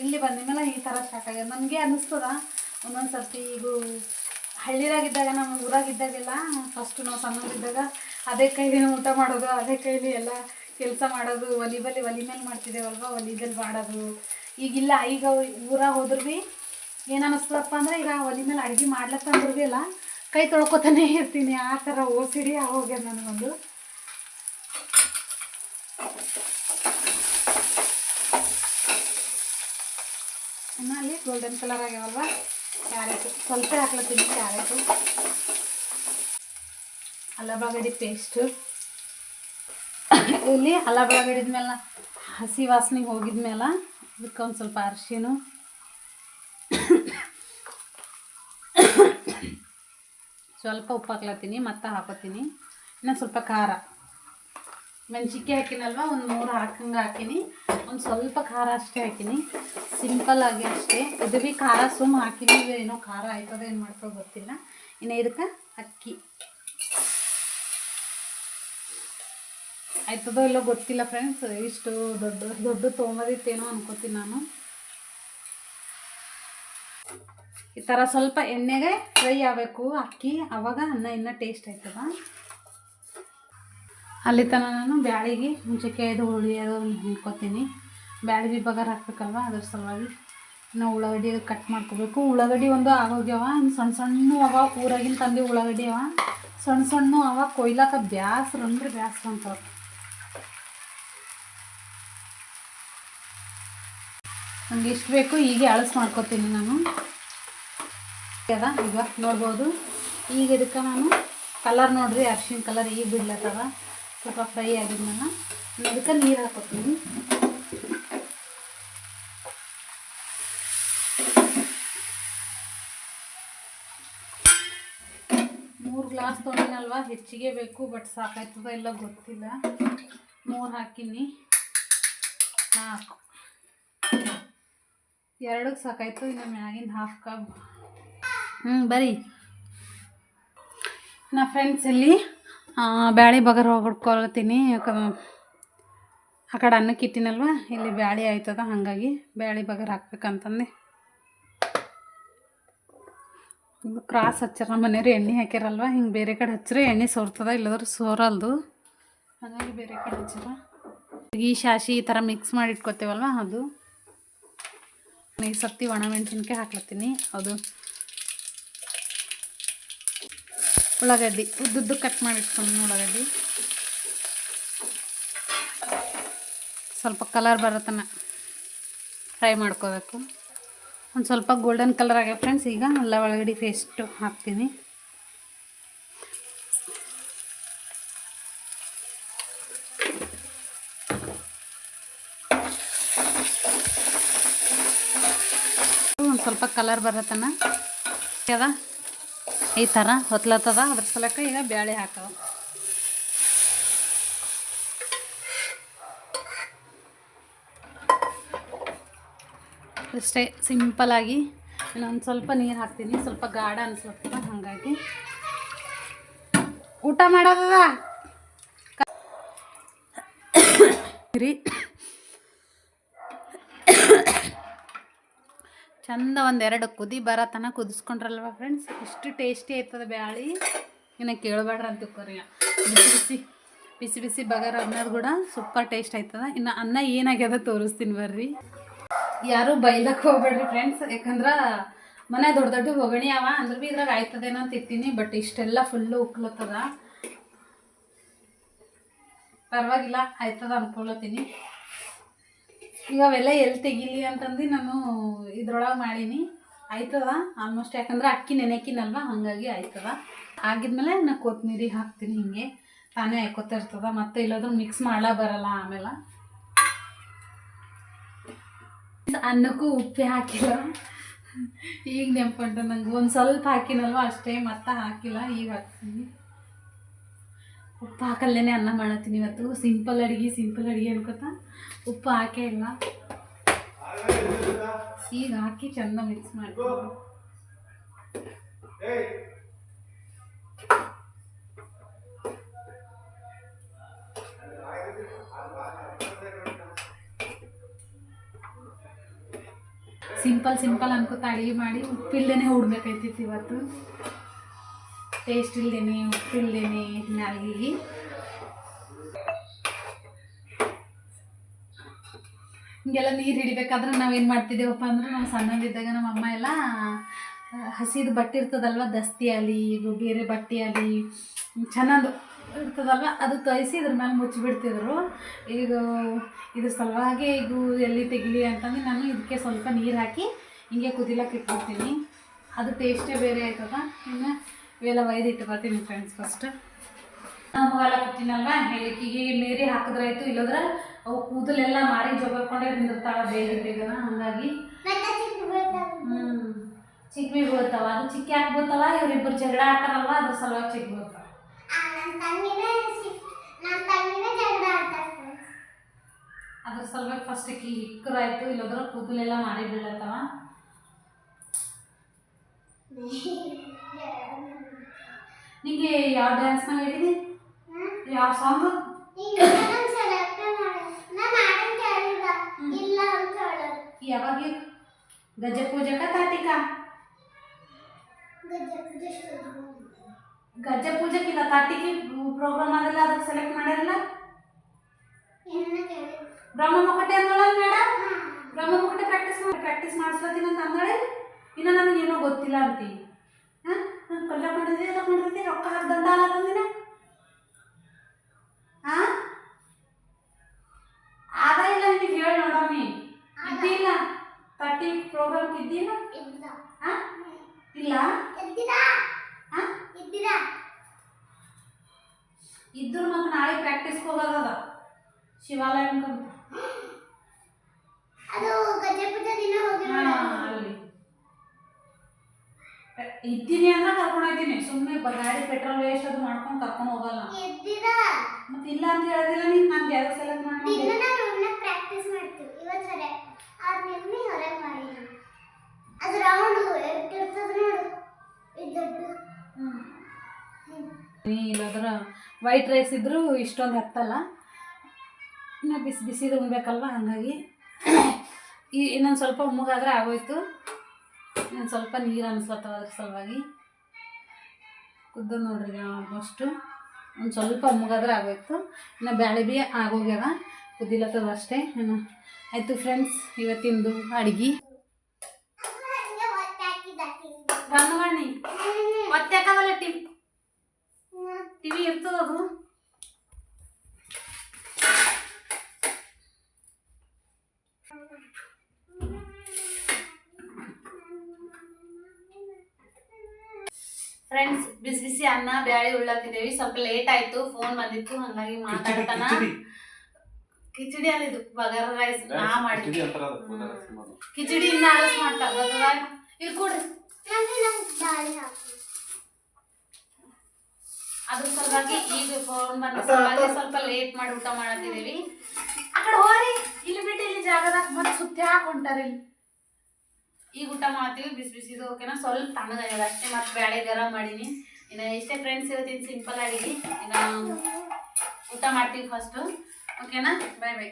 ಇಲ್ಲಿ ಬಂದ ಮೇಲೆ ಈ ಥರ ಸ್ಟಾರ್ಟ್ ಆಗ್ಯದ. ನನಗೆ ಅನ್ನಿಸ್ತದ ಒಂದೊಂದು ಸರ್ತಿ ಈಗ ಹಳ್ಳಿರಾಗಿದ್ದಾಗ ನಮ್ಮ ಊರಾಗಿದ್ದಾಗೆಲ್ಲ ಫಸ್ಟು ನಾವು ಸಣ್ಣವರಿದ್ದಾಗ ಅದೇ ಕೈಲಿ ಊಟ ಮಾಡೋದು, ಅದೇ ಕೈಲಿ ಎಲ್ಲ ಕೆಲಸ ಮಾಡೋದು, ಒಲಿ ಬಲಿ, ಒಲಿ ಮೇಲೆ ಮಾಡ್ತಿದ್ದೇವಲ್ವ ಒಲಿದಲ್ಲಿ ಮಾಡೋದು ಈಗಿಲ್ಲ, ಈಗ ಊರಾಗ ಹೋದ್ರು ಭೀ ಏನು ಅಂದ್ರೆ ಈಗ ಒಲಿ ಮೇಲೆ ಅಡುಗೆ ಮಾಡ್ಲತ್ತಂದ್ರೂ ಭೀ ಎಲ್ಲ ಕೈ ತೊಳ್ಕೊತಾನೆ ಇರ್ತೀನಿ. ಆ ಥರ ಓಸಿಡಿ ಹೋಗ್ಯದ ನನಗೊಂದು. ಅಲ್ಲಿ ಗೋಲ್ಡನ್ ಕಲರ್ ಆಗ್ಯಾವಲ್ವ? ಕ್ಯಾರೆಟು. ಸ್ವಲ್ಪ ಹಾಕ್ಲತ್ತೀನಿ ಕ್ಯಾರೆಟು. ಅಲ್ಲ ಬಳಗಡಿ ಪೇಸ್ಟು. ಇಲ್ಲಿ ಹಲಬಾಗಡಿದ ಮೇಲೆ ಹಸಿ ವಾಸನೆಗೆ ಹೋಗಿದ್ಮೇಲೆ ಅದಕ್ಕೆ ಒಂದು ಸ್ವಲ್ಪ ಅರಿಶಿನು. ಸ್ವಲ್ಪ ಉಪ್ಪು ಹಾಕ್ಲತ್ತೀನಿ ಮತ್ತೆ ಹಾಕೋತೀನಿ. ಇನ್ನು ಸ್ವಲ್ಪ ಖಾರ. ಮೆಣಸಿನ್ಕಾಯಿ ಹಾಕಿನಲ್ವ? ಒಂದು ಮೂರು ಹಾಕಂಗೆ ಹಾಕಿನಿ. ಒಂದು ಸ್ವಲ್ಪ ಖಾರ ಅಷ್ಟೇ ಹಾಕಿನಿ. ಸಿಂಪಲ್ ಆಗಿ ಅಷ್ಟೇ. ಇದು ಭೀ ಖಾರ ಸುಮ್ಮ ಹಾಕಿನಿ. ಏನೋ ಖಾರ ಆಯ್ತದ ಏನು ಮಾಡ್ಕೋ ಗೊತ್ತಿಲ್ಲ. ಇನ್ನು ಇದಕ್ಕೆ ಅಕ್ಕಿ. ಆಯ್ತದೋ ಇಲ್ಲೋ ಗೊತ್ತಿಲ್ಲ ಫ್ರೆಂಡ್ಸ್ ಇಷ್ಟು ದೊಡ್ಡ ದೊಡ್ಡ ತೊಗೊಂಬೋದಿತ್ತೇನೋ ಅನ್ಕೋತೀನಿ ನಾನು. ಈ ಥರ ಸ್ವಲ್ಪ ಎಣ್ಣೆಗೆ ಫ್ರೈ ಆಗಬೇಕು. ಅಕ್ಕಿ ಆವಾಗ ಅನ್ನ ಇನ್ನೂ ಟೇಸ್ಟ್ ಆಯ್ತದ. ಅಲ್ಲಿ ತನಕ ನಾನು ಬ್ಯಾಳಿಗೆ ಹುಳಿ ಅದು ಹುಣ್ಕೋತೀನಿ. ಬ್ಯಾಳಿ ಬಿ ಬಗಾರ್ ಹಾಕ್ಬೇಕಲ್ವ? ಅದ್ರ ಸಲುವಾಗಿ ನಾವು ಉಳ್ಳಾಗಡ್ಡಿ ಕಟ್ ಮಾಡ್ಕೋಬೇಕು. ಉಳ್ಳಾಗಡ್ಡಿ ಒಂದು ಆಗೋಗ್ಯವ. ಇನ್ನು ಸಣ್ಣ ಸಣ್ಣ ಅವ, ಊರಾಗಿನ ತಂದು ಉಳ್ಳಾಗಡ್ಡಿ ಅವ. ಸಣ್ಣ ಸಣ್ಣ ಅವ. ಕೊಯ್ಲಾಕ ಬ್ಯಾಸ್ರು ಅಂದ್ರೆ ಬ್ಯಾಸ್ರು ಅಂತವ್ರು ನನಗೆ ಎಷ್ಟು ಬೇಕು ಹೀಗೆ ಅಳಸ್ ಮಾಡ್ಕೊತೀನಿ ನಾನು. ಅದ, ಈಗ ನೋಡ್ಬೋದು. ಈಗ ಇದಕ್ಕೆ ನಾನು ಕಲರ್ ನೋಡ್ರಿ, ಅರ್ಶಿನ ಕಲರ್ ಈಗ ಬಿಡ್ಲತ್ತದ. ಸ್ವಲ್ಪ ಫ್ರೈ ಆಗಿದ್ಮೇಲೆ ನಾನು ಇದಕ್ಕೆ ನೀರು ಹಾಕೋತೀನಿ. ಮೂರು ಗ್ಲಾಸ್ ತೊಗೊಂಡಿನಲ್ವ ಹೆಚ್ಚಿಗೆ ಬೇಕು ಬಟ್ ಸಾಕಾಯ್ತದ ಇಲ್ಲ ಗೊತ್ತಿಲ್ಲ. ಮೂರು ಹಾಕಿನಿ. ನಾಲ್ಕು. ಎರಡಕ್ಕೆ ಸಾಕಾಯ್ತು, ಇನ್ನು ಮ್ಯಾಗಿನ ಹಾಫ್ ಕಪ್ ಹ್ಞೂ ಬರೀ. ನಾ ಫ್ರೆಂಡ್ಸ್ ಇಲ್ಲಿ ಬ್ಯಾಳಿ ಬಗರ್ ಹೊಡ್ಕೊಳತ್ತೀನಿ ಆ ಕಡೆ ಅನ್ನಕ್ಕೆ ಇಟ್ಟಿನಲ್ವ? ಇಲ್ಲಿ ಬ್ಯಾಳಿ ಆಯ್ತದ, ಹಾಗಾಗಿ ಬ್ಯಾಳಿ ಬಗರ್ ಹಾಕ್ಬೇಕಂತಂದು. ಕ್ರಾಸ್ ಹಚ್ಚಾರ ನಮ್ಮ ಮನೆಯವ್ರು, ಎಣ್ಣೆ ಹಾಕ್ಯಾರಲ್ವ? ಹಿಂಗೆ ಬೇರೆ ಕಡೆ ಹಚ್ಚರೆ ಎಣ್ಣೆ ಸೋರ್ತದ, ಇಲ್ಲದ್ರೆ ಸೋರಲ್ದು. ಹಾಗಾಗಿ ಬೇರೆ ಕಡೆ ಹಚ್ಚಾರ ಈ ಶಾಶಿ ಈ ಥರ ಮಿಕ್ಸ್ ಮಾಡಿ ಇಟ್ಕೊತೇವಲ್ವ ಅದು? ಈ ಸರ್ತಿ ಒಣ ಮೆಣಸಿನ್ಕಾಯಿ ಹಾಕ್ಲತ್ತೀನಿ. ಅದು ಉಳ್ಳಾಗಡ್ಡಿ, ಉದ್ದುದ್ದು ಕಟ್ ಮಾಡಿಟ್ಕೊಂಡು ಉಳ್ಳಾಗಡ್ಡಿ. ಸ್ವಲ್ಪ ಕಲರ್ ಬರತ್ತನ ಫ್ರೈ ಮಾಡ್ಕೋಬೇಕು. ಒಂದು ಸ್ವಲ್ಪ ಗೋಲ್ಡನ್ ಕಲರ್ ಆಗ್ಯಾವ ಫ್ರೆಂಡ್ಸ್ ಈಗ ಎಲ್ಲ ಒಳಗಡೆ ಫೇಸ್ಟು ಹಾಕ್ತೀನಿ. ಒಂದು ಸ್ವಲ್ಪ ಕಲರ್ ಬರತ್ತನ ಅದ ಈ ಥರ ಹೊತ್ಲತ್ತದ? ಅದ್ರ ಸಲಕ್ಕ ಈಗ ಬ್ಯಾಳೆ ಹಾಕವ. ಅಷ್ಟೇ ಸಿಂಪಲಾಗಿ ಇನ್ನೊಂದು ಸ್ವಲ್ಪ ನೀರು ಹಾಕ್ತೀನಿ. ಸ್ವಲ್ಪ ಗಾಢ ಅನ್ಸುತ್ತ ಹಂಗಾಗಿ. ಊಟ ಮಾಡೋದದ? ರೀ ಚಂದ ಒಂದೆರಡು ಕುದಿ ಬರೋ ತನಕ ಕುದಿಸ್ಕೊಂಡ್ರಲ್ವ ಫ್ರೆಂಡ್ಸ್ ಇಷ್ಟು ಟೇಸ್ಟಿ ಆಯ್ತದ ಬ್ಯಾಳಿ. ಇನ್ನು ಕೇಳಬೇಡ್ರಿ ಅಂತ ತಿಳ್ಕೊರಿ ಬಿಸಿ ಬಿಸಿ ಬಿಸಿ ಬಿಸಿ ಬಗಾರ ಅನ್ನೋದು ಕೂಡ ಸೂಪರ್ ಟೇಸ್ಟ್ ಆಯ್ತದ. ಇನ್ನು ಅನ್ನ ಏನಾಗ್ಯದ ತೋರಿಸ್ತೀನಿ ಬರ್ರಿ. ಯಾರು ಬೈಲಕ್ಕೆ ಹೋಗ್ಬೇಡ್ರಿ ಫ್ರೆಂಡ್ಸ್ ಯಾಕಂದ್ರೆ ಮನೆ ದೊಡ್ಡ ದೊಡ್ಡ ಹೊಗಣಿ ಅವ, ಅಂದ್ರೆ ಭೀ ಇದ್ರಾಗ ಆಯ್ತದೇನೋ ಅಂತ ಇರ್ತೀನಿ ಬಟ್ ಇಷ್ಟೆಲ್ಲ ಫುಲ್ಲು ಉಕ್ಲತ್ತದ ಪರವಾಗಿಲ್ಲ, ಆಯ್ತದ ಅನ್ಕೊಳತ್ತೀನಿ. ಈಗ ಅವೆಲ್ಲ ಎಲ್ಲಿ ತೆಗಿಲಿ ಅಂತಂದು ನಾನು ಇದ್ರೊಳಗೆ ಮಾಡೀನಿ. ಆಯ್ತದ? ಆಲ್ಮೋಸ್ಟ್ ಯಾಕಂದ್ರೆ ಅಕ್ಕಿ ನೆನೆಕಿನಲ್ವ, ಹಾಗಾಗಿ ಆಯ್ತದ. ಆಗಿದ್ಮೇಲೆ ನಾನು ಕೊತ್ತಂಬರಿ ಹಾಕ್ತೀನಿ ಹಿಂಗೆ. ತಾನೇ ಹಾಕೋತಾ ಇರ್ತದ. ಮತ್ತೆ ಇಲ್ಲಾದ್ರೂ ಮಿಕ್ಸ್ ಮಾಡಲ ಬರಲ್ಲ ಆಮೇಲೆ. ಅನ್ನಕ್ಕೂ ಉಪ್ಪೆ ಹಾಕಿಲ್ಲ. ಈಗ ನೆನ್ಪಂಟ ನಂಗೆ. ಒಂದು ಸ್ವಲ್ಪ ಹಾಕಿನಲ್ವ ಅಷ್ಟೇ, ಮತ್ತೆ ಹಾಕಿಲ್ಲ. ಈಗ ಹಾಕ್ತೀನಿ. ಉಪ್ಪು ಹಾಕಲ್ಲೇನೆ ಅನ್ನ ಮಾಡತ್ತೀನಿ ಇವತ್ತು. ಸಿಂಪಲ್ ಅಡುಗೆ ಸಿಂಪಲ್ ಅಡುಗೆ ಅನ್ಕೋತ. ಉಪ್ಪು ಹಾಕೇ ಇಲ್ಲ. ಈಗ ಹಾಕಿ ಚಂದ ಮಿಕ್ಸ್ ಮಾಡಿ ಸಿಂಪಲ್ ಸಿಂಪಲ್ ಅನ್ಕೋತ ಅಡುಗೆ ಮಾಡಿ ಉಪ್ಪಿಲ್ದೇನೆ ಉಡ್ಬೇಕಾಯ್ತಿತ್ತು ಇವತ್ತು. ಟೇಸ್ಟ್ ಇಲ್ದೇನೆ ಉಪ್ಪಿಲ್ದೇನೆ ನಾಲ್ಗಿಗೆ ಹಿಂಗೆಲ್ಲ ನೀರು ಹಿಡಿಬೇಕಾದ್ರೆ ಏನು ಮಾಡ್ತಿದ್ದೇವಪ್ಪ ಅಂದ್ರೆ ನಾವು ಸಣ್ಣದಿದ್ದಾಗ ನಮ್ಮ ಅಮ್ಮ ಎಲ್ಲ ಹಸಿದು ಬಟ್ಟೆ ಇರ್ತದಲ್ವ, ದಸ್ತಿ ಆಗಲಿ ಬೇರೆ ಬಟ್ಟೆ ಆಗಲಿ ಚೆನ್ನಾಗಿ ಇರ್ತದಲ್ವ, ಅದು ತೊಯಿಸಿ ಇದ್ರ ಮೇಲೆ ಮುಚ್ಚಿಬಿಡ್ತಿದ್ರು. ಈಗ ಇದ್ರ ಸಲುವಾಗಿ ಈಗ ಎಲ್ಲಿ ತೆಗಿಲಿ ಅಂತಂದು ನಾನು ಇದಕ್ಕೆ ಸ್ವಲ್ಪ ನೀರು ಹಾಕಿ ಹಿಂಗೆ ಕುದಿಲಕ್ಕೆ ಇಟ್ಬಿಡ್ತೀನಿ. ಅದು ಟೇಸ್ಟೇ ಬೇರೆ ಆಯ್ತದ, ಇನ್ನು ಇವೆಲ್ಲ ಒಯ್ದು ಇಟ್ಟು ಬರ್ತೀನಿ ಫ್ರೆಂಡ್ಸ್ ಫಸ್ಟ್ ಮಗಲ್ಲ ಕೊಟ್ಟಿನಲ್ವ ಹೇಳಿಕಿಗೆ ನೀರಿ ಹಾಕಿದ್ರಾಯ್ತು, ಇಲ್ಲದ್ರೆ ಅವು ಕೂದಲೆಲ್ಲ ಮಾರಿ ಜೊಬರ್ಕೊಂಡೇ ನಿಂದಿರ್ತಾವ ಬೇಗ ಬೇಗನ ಹಾಗಾಗಿ ಹ್ಞೂ ಚಿಕ್ಕ ಬೀ ಬೀಳ್ತಾವ. ಅದು ಚಿಕ್ಕ ಯಾಕೆ ಬೀಳ್ತಾವ? ಇವ್ರಿಬ್ಬರು ಜಗಳ ಆಡ್ತಾರಲ್ವ? ಅದ್ರ ಸಲುವಾಗಿ ಚಿಕ್ಕ ಬೀಳ್ತಾವ. ಅದ್ರ ಸಲುವಾಗಿ ಫಸ್ಟ್ ಕಿ ಹಿಕ್ಕರಾಯ್ತು. ಇಲ್ಲದ್ರ ಕೂದಲೆಲ್ಲ ಮಾರಿ ಬೀಳತ್ತವ. ನಿಂಗೆ ಯಾವ ಡ್ಯಾನ್ಸ್ನ ಹೇಳಿದಿ? ಯಾವ ಸಾಂಗ್ ಯಾವಾಗ ಗಜಪೂಜಕ ಪೂಜಕ ಗಜ ಪೂಜಕ್ಕಿಲ್ಲ ತಾಟಿಗೆ ಪ್ರೋಗ್ರಾಮ್ ಅದೆಲ್ಲ ಅದಕ್ಕೆ ಸೆಲೆಕ್ಟ್ ಮಾಡಿರಲ್ಲ ಬ್ರಹ್ಮ ಮುಖಟೆ ಅಂದಳ ಮೇಡಮ್ ಬ್ರಹ್ಮ ಮುಖಟೆ ಪ್ರಾಕ್ಟೀಸ್ ಮಾಡಿ ಪ್ರಾಕ್ಟೀಸ್ ಮಾಡಿಸ್ಲತ್ತೀನಿ ಅಂತ ಅಂದಳೆ ಇನ್ನು ನನಗೆ ಏನೋ ಗೊತ್ತಿಲ್ಲ ಅಂತಿ ಹಾಂ ನಾನು ಕೊಲ್ಲ ಮಾಡಿದ್ರಿ ಅದಕ್ಕೆ ಮಾಡಿದ್ದೆ ರೊಕ್ಕ ಹಾಕಿ ದಂಡ ಅಲ್ಲ ತಂದಿನ ಹಾಂ ಆದ ಇಲ್ಲ ನಿನಗೆ ಹೇಳಿ ನೋಡಮ್ಮಿ ಇದ್ದಿಲ್ಲ? ಪಟ್ಟಿ ಪ್ರೋಗ್ರಾಮ್ ಇದ್ದಿಲ್ಲ? ಹಾ ಇಲ್ಲ? ಇದ್ದಿಲ್ಲ. ಹಾ ಇದ್ದಿಲ್ಲ. ಇದ್ರು ಮತ್ತೆ ನಾಳೆ ಪ್ರಾಕ್ಟೀಸ್ ಹೋಗೋದದ ಶಿವಾಲಯ ಅನ್ಕೊಂತ ಅದು ಗಜಪೂಜೆ ದಿನ ಹೋಗಿರೋ ಅಲ್ಲಿ. ಇದ್ದೀನಿ ಅಂದ್ರೆ ಕರ್ಕೊಂಡು ಹೋಗ್ತೀನಿ. ಸುಮ್ಮನೆ ಗಾಡಿ ಪೆಟ್ರೋಲ್ ವೇಸ್ಟ್ ಅದು ಮಾಡ್ಕೊಂಡು ಕರ್ಕೊಂಡು ಹೋಗಲ್ಲ. ಮತ್ತೆ ಇಲ್ಲ ಅಂತ ಹೇಳಿದಿಲ್ಲ ನೀನು ನಾನು ಯಾವ್ದು ಸೆಲೆಕ್ಟ್ ಮಾಡಿ ದಿನ ನಾವು ರೂಮ್ನಾಗ ಪ್ರಾಕ್ಟೀಸ್ ಮಾಡ್ತೀವಿ ಇವತ್ತು ಹೊರೆ ಆದ್ಮೇಲೆ ಹೊರಗೆ ಮಾಡಿಲ್ಲ ಅದು ರೌಂಡ್ ಎಷ್ಟಿರ್ತದ ನೋಡು ಇದು ದೊಡ್ಡ ಇಲ್ಲದ್ರ ವೈಟ್ ರೈಸ್ ಇದ್ದರೂ ಇಷ್ಟೊಂದು ಹತ್ತಲ್ಲ. ಇನ್ನು ಬಿಸಿ ಬಿಸಿ ಉಣ್ಬೇಕಲ್ವ? ಹಾಗಾಗಿ ಈ ಇನ್ನೊಂದು ಸ್ವಲ್ಪ ಉಮ್ಮಗಾದ್ರೆ ಆಗೋಯ್ತು. ಇನ್ನೊಂದು ಸ್ವಲ್ಪ ನೀರು ಅನಿಸ್ಲತ್ತವ ಅದ್ರ ಸಲುವಾಗಿ. ಕುದ್ದ ನೋಡ್ರಿ ಆಲ್ಮೋಸ್ಟು ಒಂದು ಸ್ವಲ್ಪ ಉಮ್ಮಗಾದ್ರೆ ಆಗೋಯ್ತು. ಇನ್ನು ಬ್ಯಾಳೆ ಬಿ ಆಗೋಗ್ಯದ ಕುದಿಲತ್ತದ ಅಷ್ಟೇ. ಇನ್ನು ಆಯಿತು ಫ್ರೆಂಡ್ಸ್ ಇವತ್ತಿಂದು ಅಡ್ಗೆ. ಹಂಗೆ ಒತ್ತಿ ಹಾಕಿದ ಗಂಗವಾಣಿ ಒತ್ತಾಕವಲ್ಲ ಟಿ ಟಿವಿ ಇರ್ತದ ಅದು? ಫ್ರೆಂಡ್ಸ್ ಬಿಸಿ ಬಿಸಿ ಅನ್ನ ಬ್ಯಾಳಿ ಉಳ್ಳತ್ತಿದ್ದೇವಿ ಸ್ವಲ್ಪ ಲೇಟ್ ಆಯ್ತು ಫೋನ್ ಬಂದಿತ್ತು ಹಂಗಾಗಿ ಮಾತಾಡ್ತಾನ. ಕಿಚಡಿ. ಅಲ್ಲಿದು ಬಗರ್ ರೈಸ್ ನಾ ಮಾಡಿ ಕಿಚಡಿ ಇನ್ನ ಆಲಸ್ ಮಾಡ್ತಾರ ಇದು ಕೊಡ್ರಿ. ಅದ್ರ ಸಲುವಾಗಿ ಈಗ ಫೋನ್ ಬಂದ ಸಲುವಾಗಿ ಸ್ವಲ್ಪ ಲೇಟ್ ಮಾಡಿ ಊಟ ಮಾಡತ್ತಿದೀವಿ ಆ ಕಡೆ ಹೋರಿ ಇಲ್ಲಿ ಬಿಟ್ಟು ಇಲ್ಲಿ ಜಾಗದಾಗ ಮತ್ತೆ ಸುತ್ತಿ ಹಾಕೊಂಟಾರ ಇಲ್ಲಿ. ಈಗ ಊಟ ಮಾಡ್ತೀವಿ ಬಿಸಿ ಬಿಸಿದು ಓಕೆನಾ? ಸ್ವಲ್ಪ ತಣ್ಣಗಾಗ್ಯದ ಅಷ್ಟೇ ಮತ್ತೆ ಬೇಳೆ ಗರಂ ಮಾಡೀನಿ. ಇನ್ನು ಇಷ್ಟೇ ಫ್ರೆಂಡ್ಸ್ ಇವತ್ತಿನ ಸಿಂಪಲ್ ಆಗಿ ಇನ್ನು ಊಟ ಮಾಡ್ತೀವಿ ಫಸ್ಟು ಓಕೆನಾ? Bye bye